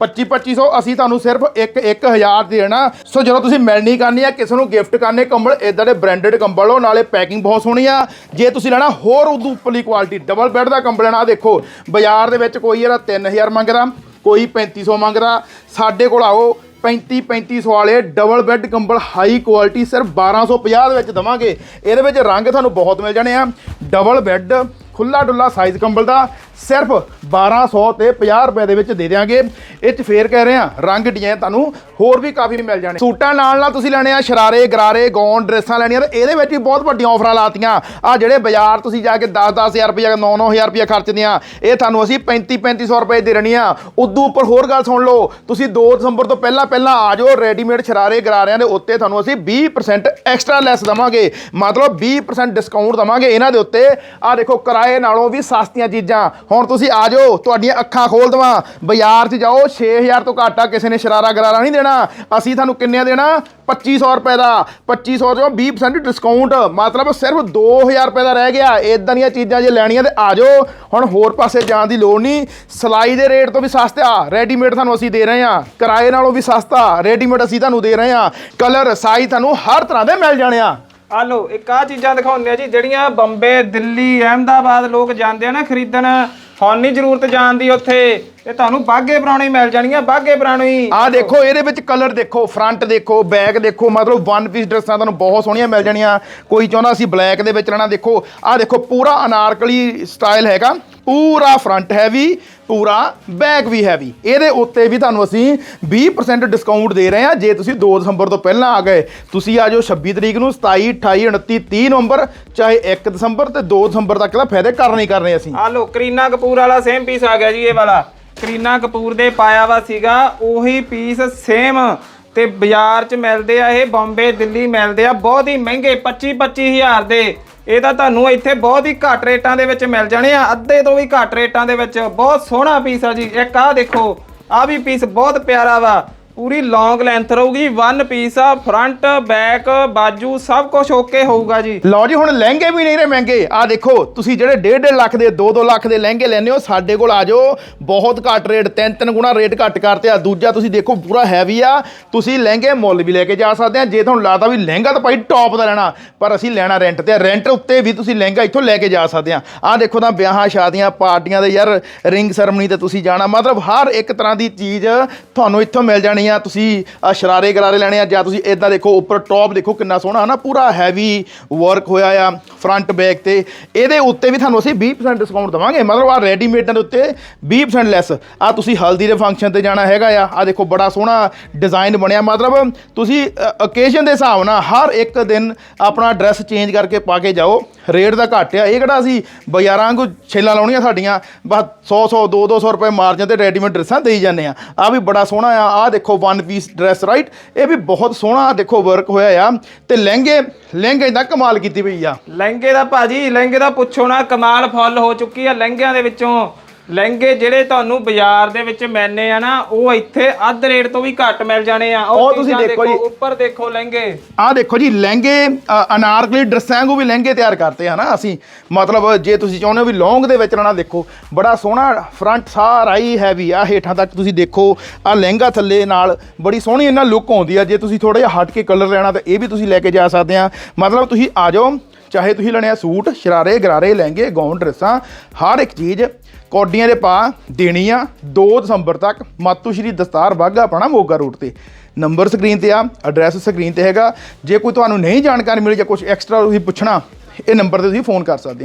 25 2500 ਅਸੀਂ ਤੁਹਾਨੂੰ ਸਿਰਫ 1 1000 ਦੇ ਦੇਣਾ। ਸੋ ਜਦੋਂ ਤੁਸੀਂ ਮਿਲਣੀ ਕਰਨੀ ਆ, ਕਿਸੇ ਨੂੰ ਗਿਫਟ ਕਰਨੇ, ਕੰਬਲ ਇਦਾਂ ਦੇ ਬ੍ਰਾਂਡਡ ਕੰਬਲ ਹੋ ਨਾਲੇ ਪੈਕਿੰਗ ਬਹੁਤ ਸੋਹਣੀ ਆ। ਜੇ ਤੁਸੀਂ ਲੈਣਾ ਹੋਰ ਉਦੋਂ ਉੱਪਰਲੀ ਕੁਆਲਿਟੀ ਡਬਲ ਬੈੱਡ ਦਾ ਕੰਬਲ ਲੈਣਾ, ਆਹ ਦੇਖੋ, ਬਾਜ਼ਾਰ ਦੇ ਵਿੱਚ ਕੋਈ ਇਹਦਾ 3000 ਮੰਗਦਾ, ਕੋਈ 3500 ਮੰਗਦਾ। ਸਾਡੇ ਕੋਲ ਆਓ 35 3500 ਵਾਲੇ ਡਬਲ ਬੈੱਡ ਕੰਬਲ ਹਾਈ ਕੁਆਲਿਟੀ ਸਿਰਫ 1250 ਦੇ ਵਿੱਚ ਦਵਾਂਗੇ। ਇਹਦੇ ਵਿੱਚ ਰੰਗ ਤੁਹਾਨੂੰ ਬਹੁਤ ਮਿਲ ਜਾਣੇ ਆ। ਡਬਲ ਬੈੱਡ ਖੁੱਲਾ ਡੁੱਲਾ ਸਾਈਜ਼ ਕੰਬਲ ਦਾ ਸਿਰਫ 1200 ਤੇ 50 ਰੁਪਏ ਦੇ ਵਿੱਚ ਦੇ ਦਿਆਂਗੇ। ਇਹ ਚ ਫੇਰ ਕਹਿ ਰਹੇ ਆ ਰੰਗ ਡਿਜ਼ਾਈਨ ਤੁਹਾਨੂੰ ਹੋਰ ਵੀ ਕਾਫੀ ਮਿਲ ਜਾਣੇ। ਸੂਟਾਂ ਨਾਲ ਨਾਲ ਤੁਸੀਂ ਲੈਣੇ ਆ ਸ਼ਰਾਰੇ, ਗਰਾਰੇ ਗੌਨ ਡਰੈਸਾਂ ਲੈਣੀਆਂ ਤੇ ਇਹਦੇ ਵਿੱਚ ਵੀ ਬਹੁਤ ਵੱਡੀਆਂ ਆਫਰਾਂ ਲਾਤੀਆਂ। ਆ ਜਿਹੜੇ ਬਾਜ਼ਾਰ ਤੁਸੀਂ ਜਾ ਕੇ 10 10000 ਰੁਪਏ 9 9000 ਰੁਪਏ ਖਰਚਦੇ ਆ, ਇਹ ਤੁਹਾਨੂੰ ਅਸੀਂ 35 3500 ਰੁਪਏ ਦੇ ਰਣੀ ਆ। ਉਦੋਂ ਉੱਪਰ ਹੋਰ ਗੱਲ ਸੁਣ ਲਓ, ਤੁਸੀਂ 2 ਦਸੰਬਰ ਤੋਂ ਪਹਿਲਾਂ ਪਹਿਲਾਂ ਆ ਜਾਓ ਰੈਡੀਮੇਡ ਸ਼ਰਾਰੇ, ਗਰਾਰਿਆਂ ਦੇ ਉੱਤੇ ਤੁਹਾਨੂੰ ਅਸੀਂ 20% ਐਕਸਟਰਾ ਲੈਸ ਦਵਾਂਗੇ। ਮਤਲਬ 20% ਡਿਸਕਾਊਂਟ ਦਵਾਂਗੇ ਇਹਨਾਂ ਦੇ ਉੱਤੇ। ਆ ਦੇਖੋ ਕਿਰਾਏ ਨਾਲੋਂ ਵੀ ਸਸਤੀਆਂ ਚੀਜ਼ਾਂ ਹੁਣ ਤੁਸੀਂ ਆ ਜਾਓ, ਤੁਹਾਡੀਆਂ ਅੱਖਾਂ ਖੋਲ ਦਵਾਂ। ਬਾਜ਼ਾਰ 'ਚ ਜਾਓ 6000 ਤੋਂ ਘੱਟ ਆ, ਕਿਸੇ ਨੇ ਸ਼ਰਾਰਾ ਗਰਾਰਾ ਨਹੀਂ ਦੇਣਾ। ਅਸੀਂ ਤੁਹਾਨੂੰ ਕਿੰਨੇ ਦੇਣਾ? 2500 ਰੁਪਏ ਦਾ। 2500 ਚੋਂ 20% ਡਿਸਕਾਊਂਟ ਮਤਲਬ ਸਿਰਫ 2000 ਰੁਪਏ ਦਾ ਰਹਿ ਗਿਆ। ਇਦਾਂ ਦੀਆਂ ਚੀਜ਼ਾਂ ਜੇ ਲੈਣੀਆਂ ਤੇ ਆ ਜਾਓ। ਹੁਣ ਹੋਰ ਪਾਸੇ ਜਾਣ ਦੀ ਲੋੜ ਨਹੀਂ। ਸਲਾਈ ਦੇ ਰੇਟ ਤੋਂ ਵੀ ਸਸਤਾ ਰੈਡੀਮੇਡ ਤੁਹਾਨੂੰ ਅਸੀਂ ਦੇ ਰਹੇ ਹਾਂ। ਕਿਰਾਏ ਨਾਲੋਂ ਵੀ ਸਸਤਾ। ਰੈਡੀਮੇਡ ਅਸੀਂ ਤੁਹਾਨੂੰ ਦੇ ਰਹੇ ਹਾਂ। ਕਲਰ ਸਾਈਜ਼ ਤੁਹਾਨੂੰ ਹਰ ਤਰ੍ਹਾਂ ਦੇ ਮਿਲ ਜਾਣੇ ਆ। ਆ ਲਓ ਇੱਕ ਆ ਚੀਜ਼ਾਂ ਦਿਖਾਉਂਦੇ ਆ ਜੀ, ਜਿਹੜੀਆਂ ਬੰਬੇ, ਦਿੱਲੀ, ਅਹਿਮਦਾਬਾਦ ਲੋਕ ਜਾਂਦੇ ਆ ਨਾ, ਖਰੀਦਣ। ਹੁਣ ਨਹੀਂ ਜ਼ਰੂਰਤ ਜਾਣ ਦੀ ਉੱਥੇ, ਤੇ ਤੁਹਾਨੂੰ ਬਾਗੇ ਪੁਰਾਣੇ ਮਿਲ ਜਾਣੀਆਂ ਬਾਗੇ ਪੁਰਾਣੀ। ਹੀ ਆ ਦੇਖੋ, ਇਹਦੇ ਵਿੱਚ ਕਲਰ ਦੇਖੋ ਫਰੰਟ ਦੇਖੋ ਬੈਕ ਦੇਖੋ, ਮਤਲਬ ਵਨ ਪੀਸ ਡਰੈਸਾਂ ਤੁਹਾਨੂੰ ਬਹੁਤ ਸੋਹਣੀਆਂ ਮਿਲ ਜਾਣੀਆਂ। ਕੋਈ ਚਾਹੁੰਦਾ ਅਸੀਂ ਬਲੈਕ ਦੇ ਵਿੱਚ ਲੈਣਾ, ਦੇਖੋ ਆ ਦੇਖੋ, ਪੂਰਾ ਅਨਾਰਕਲੀ ਸਟਾਈਲ ਹੈਗਾ। ਪੂਰਾ ਫਰੰਟ ਹੈਵੀ ਪੂਰਾ ਬੈਕ ਵੀ ਹੈਵੀ ਇਹਦੇ ਉੱਤੇ ਵੀ ਤੁਹਾਨੂੰ ਅਸੀਂ 20% ਡਿਸਕਾਊਂਟ ਦੇ ਰਹੇ ਹਾਂ। ਜੇ ਤੁਸੀਂ 2 ਦਸੰਬਰ ਤੋਂ ਪਹਿਲਾਂ ਆ ਗਏ, ਤੁਸੀਂ ਆ ਜਾਓ 26 ਤਰੀਕ ਨੂੰ 27 28 29 30 ਨਵੰਬਰ, ਚਾਹੇ 1 ਦਸੰਬਰ ਤੇ 2 ਦਸੰਬਰ ਤੱਕ ਦਾ ਫਾਇਦੇ ਕਰਨੇ ਹੀ ਕਰਨੇ ਅਸੀਂ। ਆ ਲਓ, ਕਰੀਨਾ ਕਪੂਰ ਵਾਲਾ ਸੇਮ ਪੀਸ ਆ ਗਿਆ ਜੀ ਇਹ ਵਾਲਾ। ਕਰੀਨਾ ਕਪੂਰ ਦੇ ਪਾਇਆ ਵਾ ਸੀਗਾ, ਉਹੀ ਪੀਸ ਸੇਮ ਤੇ ਬਾਜ਼ਾਰ 'ਚ ਮਿਲਦੇ ਆ ਇਹ, ਬੰਬੇ, ਦਿੱਲੀ ਮਿਲਦੇ ਆ, ਬਹੁਤ ਹੀ ਮਹਿੰਗੇ 25 25000 ਦੇ। ਇਹ ਤਾਂ ਤੁਹਾਨੂੰ ਇੱਥੇ ਬਹੁਤ ਹੀ ਘੱਟ ਰੇਟਾਂ ਦੇ ਵਿੱਚ ਮਿਲ ਜਾਣੇ ਆ। ਅੱਧੇ ਤੋਂ ਵੀ ਘੱਟ ਰੇਟਾਂ ਦੇ ਵਿੱਚ ਬਹੁਤ ਸੋਹਣਾ ਪੀਸ ਆ ਜੀ। ਇੱਕ ਆਹ ਦੇਖੋ ਆ ਵੀ ਪੀਸ ਬਹੁਤ ਪਿਆਰਾ ਵਾ। ਪੂਰੀ ਲੌਂਗ ਲੈਂਥ ਰਹੂਗੀ। ਵਨ ਪੀਸ ਆ ਫਰੰਟ ਬੈਕ ਬਾਜੂ, ਸਭ ਕੁਝ ਓਕੇ ਹੋਊਗਾ ਜੀ। ਲਓ ਜੀ, ਹੁਣ ਲਹਿੰਗੇ ਵੀ ਨਹੀਂ ਰਹੇ ਮਹਿੰਗੇ। ਆ ਦੇਖੋ, ਤੁਸੀਂ ਜਿਹੜੇ 1.5 ਲੱਖ ਦੇ 2-2 ਲੱਖ ਦੇ ਲਹਿੰਗੇ ਲੈਣੇ ਹੋ, ਸਾਡੇ ਕੋਲ ਆ ਜਾਓ। ਬਹੁਤ ਘੱਟ ਰੇਟ ਤਿੰਨ ਤਿੰਨ ਗੁਣਾ ਰੇਟ ਘੱਟ ਕਰਤੇ ਆ। ਦੂਜਾ ਤੁਸੀਂ ਦੇਖੋ, ਪੂਰਾ ਹੈਵੀ ਆ। ਤੁਸੀਂ ਲਹਿੰਗੇ ਮੁੱਲ ਵੀ ਲੈ ਕੇ ਜਾ ਸਕਦੇ ਆ। ਜੇ ਤੁਹਾਨੂੰ ਲੱਗਦਾ ਵੀ ਲਹਿੰਗਾ ਤਾਂ ਭਾਈ ਟੌਪ ਦਾ ਲੈਣਾ, ਪਰ ਅਸੀਂ ਲੈਣਾ ਰੈਂਟ ਤੇ ਰੈਂਟ ਉੱਤੇ ਵੀ ਤੁਸੀਂ ਲਹਿੰਗਾ ਇੱਥੋਂ ਲੈ ਕੇ ਜਾ ਸਕਦੇ ਆ। ਆ ਦੇਖੋ ਤਾਂ ਵਿਆਹਾਂ, ਸ਼ਾਦੀਆਂ, ਪਾਰਟੀਆਂ ਦੇ ਯਾਰ ਰਿੰਗ ਸੈਰਮਨੀ ਤੇ ਤੁਸੀਂ ਜਾਣਾ। ਮਤਲਬ ਹਰ ਇੱਕ ਤਰ੍ਹਾਂ ਦੀ ਚੀਜ਼ ਤੁਹਾਨੂੰ ਇੱਥੋਂ ਮਿਲ ਜਾਣੀ ਆ, ਤੁਸੀਂ, ਆ, ਸ਼ਰਾਰੇ ਗਰਾਰੇ ਲੈਣੇ ਆ, ਜਾਂ ਤੁਸੀਂ ਇਦਾਂ ਦੇਖੋ, ਉੱਪਰ ਟੌਪ ਦੇਖੋ, ਕਿੰਨਾ ਸੋਹਣਾ, ਹਨਾ, ਪੂਰਾ ਹੈਵੀ ਵਰਕ ਹੋਇਆ ਆ ਫਰੰਟ ਬੈਕ ਤੇ। ਇਹਦੇ ਉੱਤੇ ਵੀ ਤੁਹਾਨੂੰ ਅਸੀਂ 20% ਡਿਸਕਾਊਂਟ ਦਵਾਂਗੇ, ਮਤਲਬ ਆ ਰੈਡੀਮੇਡਾਂ ਦੇ ਉੱਤੇ 20% ਲੈਸ ਆ ਤੁਸੀਂ ਹਲਦੀ ਦੇ ਫੰਕਸ਼ਨ ਤੇ ਜਾਣਾ ਹੈਗਾ ਆ ਆ ਦੇਖੋ, ਬੜਾ ਸੋਹਣਾ ਡਿਜ਼ਾਈਨ ਬਣਿਆ। ਮਤਲਬ ਤੁਸੀਂ ਓਕੇਸ਼ਨ ਦੇ ਹਿਸਾਬ ਨਾਲ ਹਰ ਇੱਕ ਦਿਨ ਆਪਣਾ ਡਰੈਸ ਚੇਂਜ ਕਰਕੇ ਪਾ ਕੇ ਜਾਓ। ਰੇਟ ਦਾ ਘੱਟ ਆ, ਇਹ ਕਿਹੜਾ ਅਸੀਂ ਬਾਜ਼ਾਰਾਂ ਵਾਂਗੂ ਛੇਲਾਂ ਲਾਉਣੀਆਂ ਸਾਡੀਆਂ, ਬਸ 100 100 2 200 ਰੁਪਏ ਮਾਰਜਨ ਤੇ ਰੈਡੀਮੇਡ ਡਰੈਸਾਂ ਦੇਈ ਜਾਂਦੇ ਆ। ਆ ਵੀ ਬੜਾ ਸੋਹਣਾ ਆ ਆ ਦੇਖੋ ਵਨ ਪੀਸ ਡਰੈਸ ਰਾਈਟ ਇਹ ਵੀ ਬਹੁਤ ਸੋਹਣਾ ਦੇਖੋ ਵਰਕ ਹੋਇਆ ਆ ਤੇ ਲਹਿੰਗੇ ਲਹਿੰਗੇ ਦਾ ਕਮਾਲ ਕੀਤੀ ਪਈ ਆ। ਲਹਿੰਗੇ ਦਾ ਭਾਜੀ, ਲਹਿੰਗੇ ਦਾ ਪੁੱਛੋ ਨਾ, ਕਮਾਲ ਫੁੱਲ ਹੋ ਚੁੱਕੀ ਆ ਲਹਿੰਗਿਆਂ ਦੇ ਵਿੱਚੋਂ। ਲਹਿੰਗੇ ਜਿਹੜੇ ਤੁਹਾਨੂੰ ਬਾਜ਼ਾਰ ਦੇ ਵਿੱਚ ਮਿਲਨੇ ਆ ਨਾ ਉਹ ਇੱਥੇ ਅੱਧ ਰੇਟ ਤੋਂ ਵੀ ਘੱਟ ਮਿਲ ਜਾਣੇ ਆ। ਉਹ ਤੁਸੀਂ ਚੀਜ਼ਾਂ ਦੇਖੋ ਜੀ। ਉੱਪਰ ਦੇਖੋ ਲਹਿੰਗੇ। ਆ ਦੇਖੋ ਜੀ ਲਹਿੰਗੇ ਅ, ਅਨਾਰਕਲੀ ਡਰੈਸਾਂ ਵਾਂਗੂ ਵੀ ਲਹਿੰਗੇ ਤਿਆਰ ਕਰਤੇ ਹਨਾ ਅਸੀਂ। ਮਤਲਬ ਜੇ ਤੁਸੀਂ ਚਾਹੁੰਦੇ ਹੋ ਵੀ ਲੌਂਗ ਦੇ ਵਿੱਚ ਲੈਣਾ ਦੇਖੋ ਬੜਾ ਸੋਹਣਾ ਫਰੰਟ ਸਾਰਾ ਹੀ ਹੈਵੀ ਆ ਹੇਠਾਂ ਤੱਕ ਤੁਸੀਂ ਦੇਖੋ ਆ ਲਹਿੰਗਾ ਥੱਲੇ ਨਾਲ ਬੜੀ ਸੋਹਣੀ ਇਹਨਾਂ ਲੁੱਕ ਆਉਂਦੀ ਆ। ਜੇ ਤੁਸੀਂ ਥੋੜਾ ਜਿਹਾ ਹਟ ਕੇ ਕਲਰ ਲੈਣਾ ਤਾਂ ਇਹ ਵੀ ਤੁਸੀਂ ਲੈ ਕੇ ਜਾ ਸਕਦੇ ਆ। ਮਤਲਬ ਤੁਸੀਂ ਆ ਜਾਓ ਚਾਹੇ ਤੁਸੀਂ ਲੈਣੇ ਆ ਸੂਟ ਸ਼ਰਾਰੇ ਗਰਾਰੇ ਲਹਿੰਗੇ ਗਾਊਨ ਡਰੈਸਾਂ ਹਰ ਇੱਕ ਚੀਜ਼ ਕੌਡੀਆਂ ਦੇ ਪਾ ਦੇਣੀ ਆ 2 ਦਸੰਬਰ ਤੱਕ। ਮਾਤੂ ਸ਼੍ਰੀ ਦਸਤਾਰ ਬਾਗਾ ਪਾਣਾ ਮੋਗਾ ਰੋਡ ਤੇ। ਨੰਬਰ ਸਕਰੀਨ ਤੇ ਆ ਐਡਰੈਸ ਸਕਰੀਨ ਤੇ ਹੈਗਾ। ਜੇ ਕੋਈ ਤੁਹਾਨੂੰ ਨਹੀਂ ਜਾਣਕਾਰੀ ਮਿਲੀ ਜਾਂ ਕੁਝ ਐਕਸਟਰਾ ਤੁਸੀਂ ਪੁੱਛਣਾ, ਇਹ ਨੰਬਰ ਤੇ ਤੁਸੀਂ ਫੋਨ ਕਰ ਸਕਦੇ ਆ।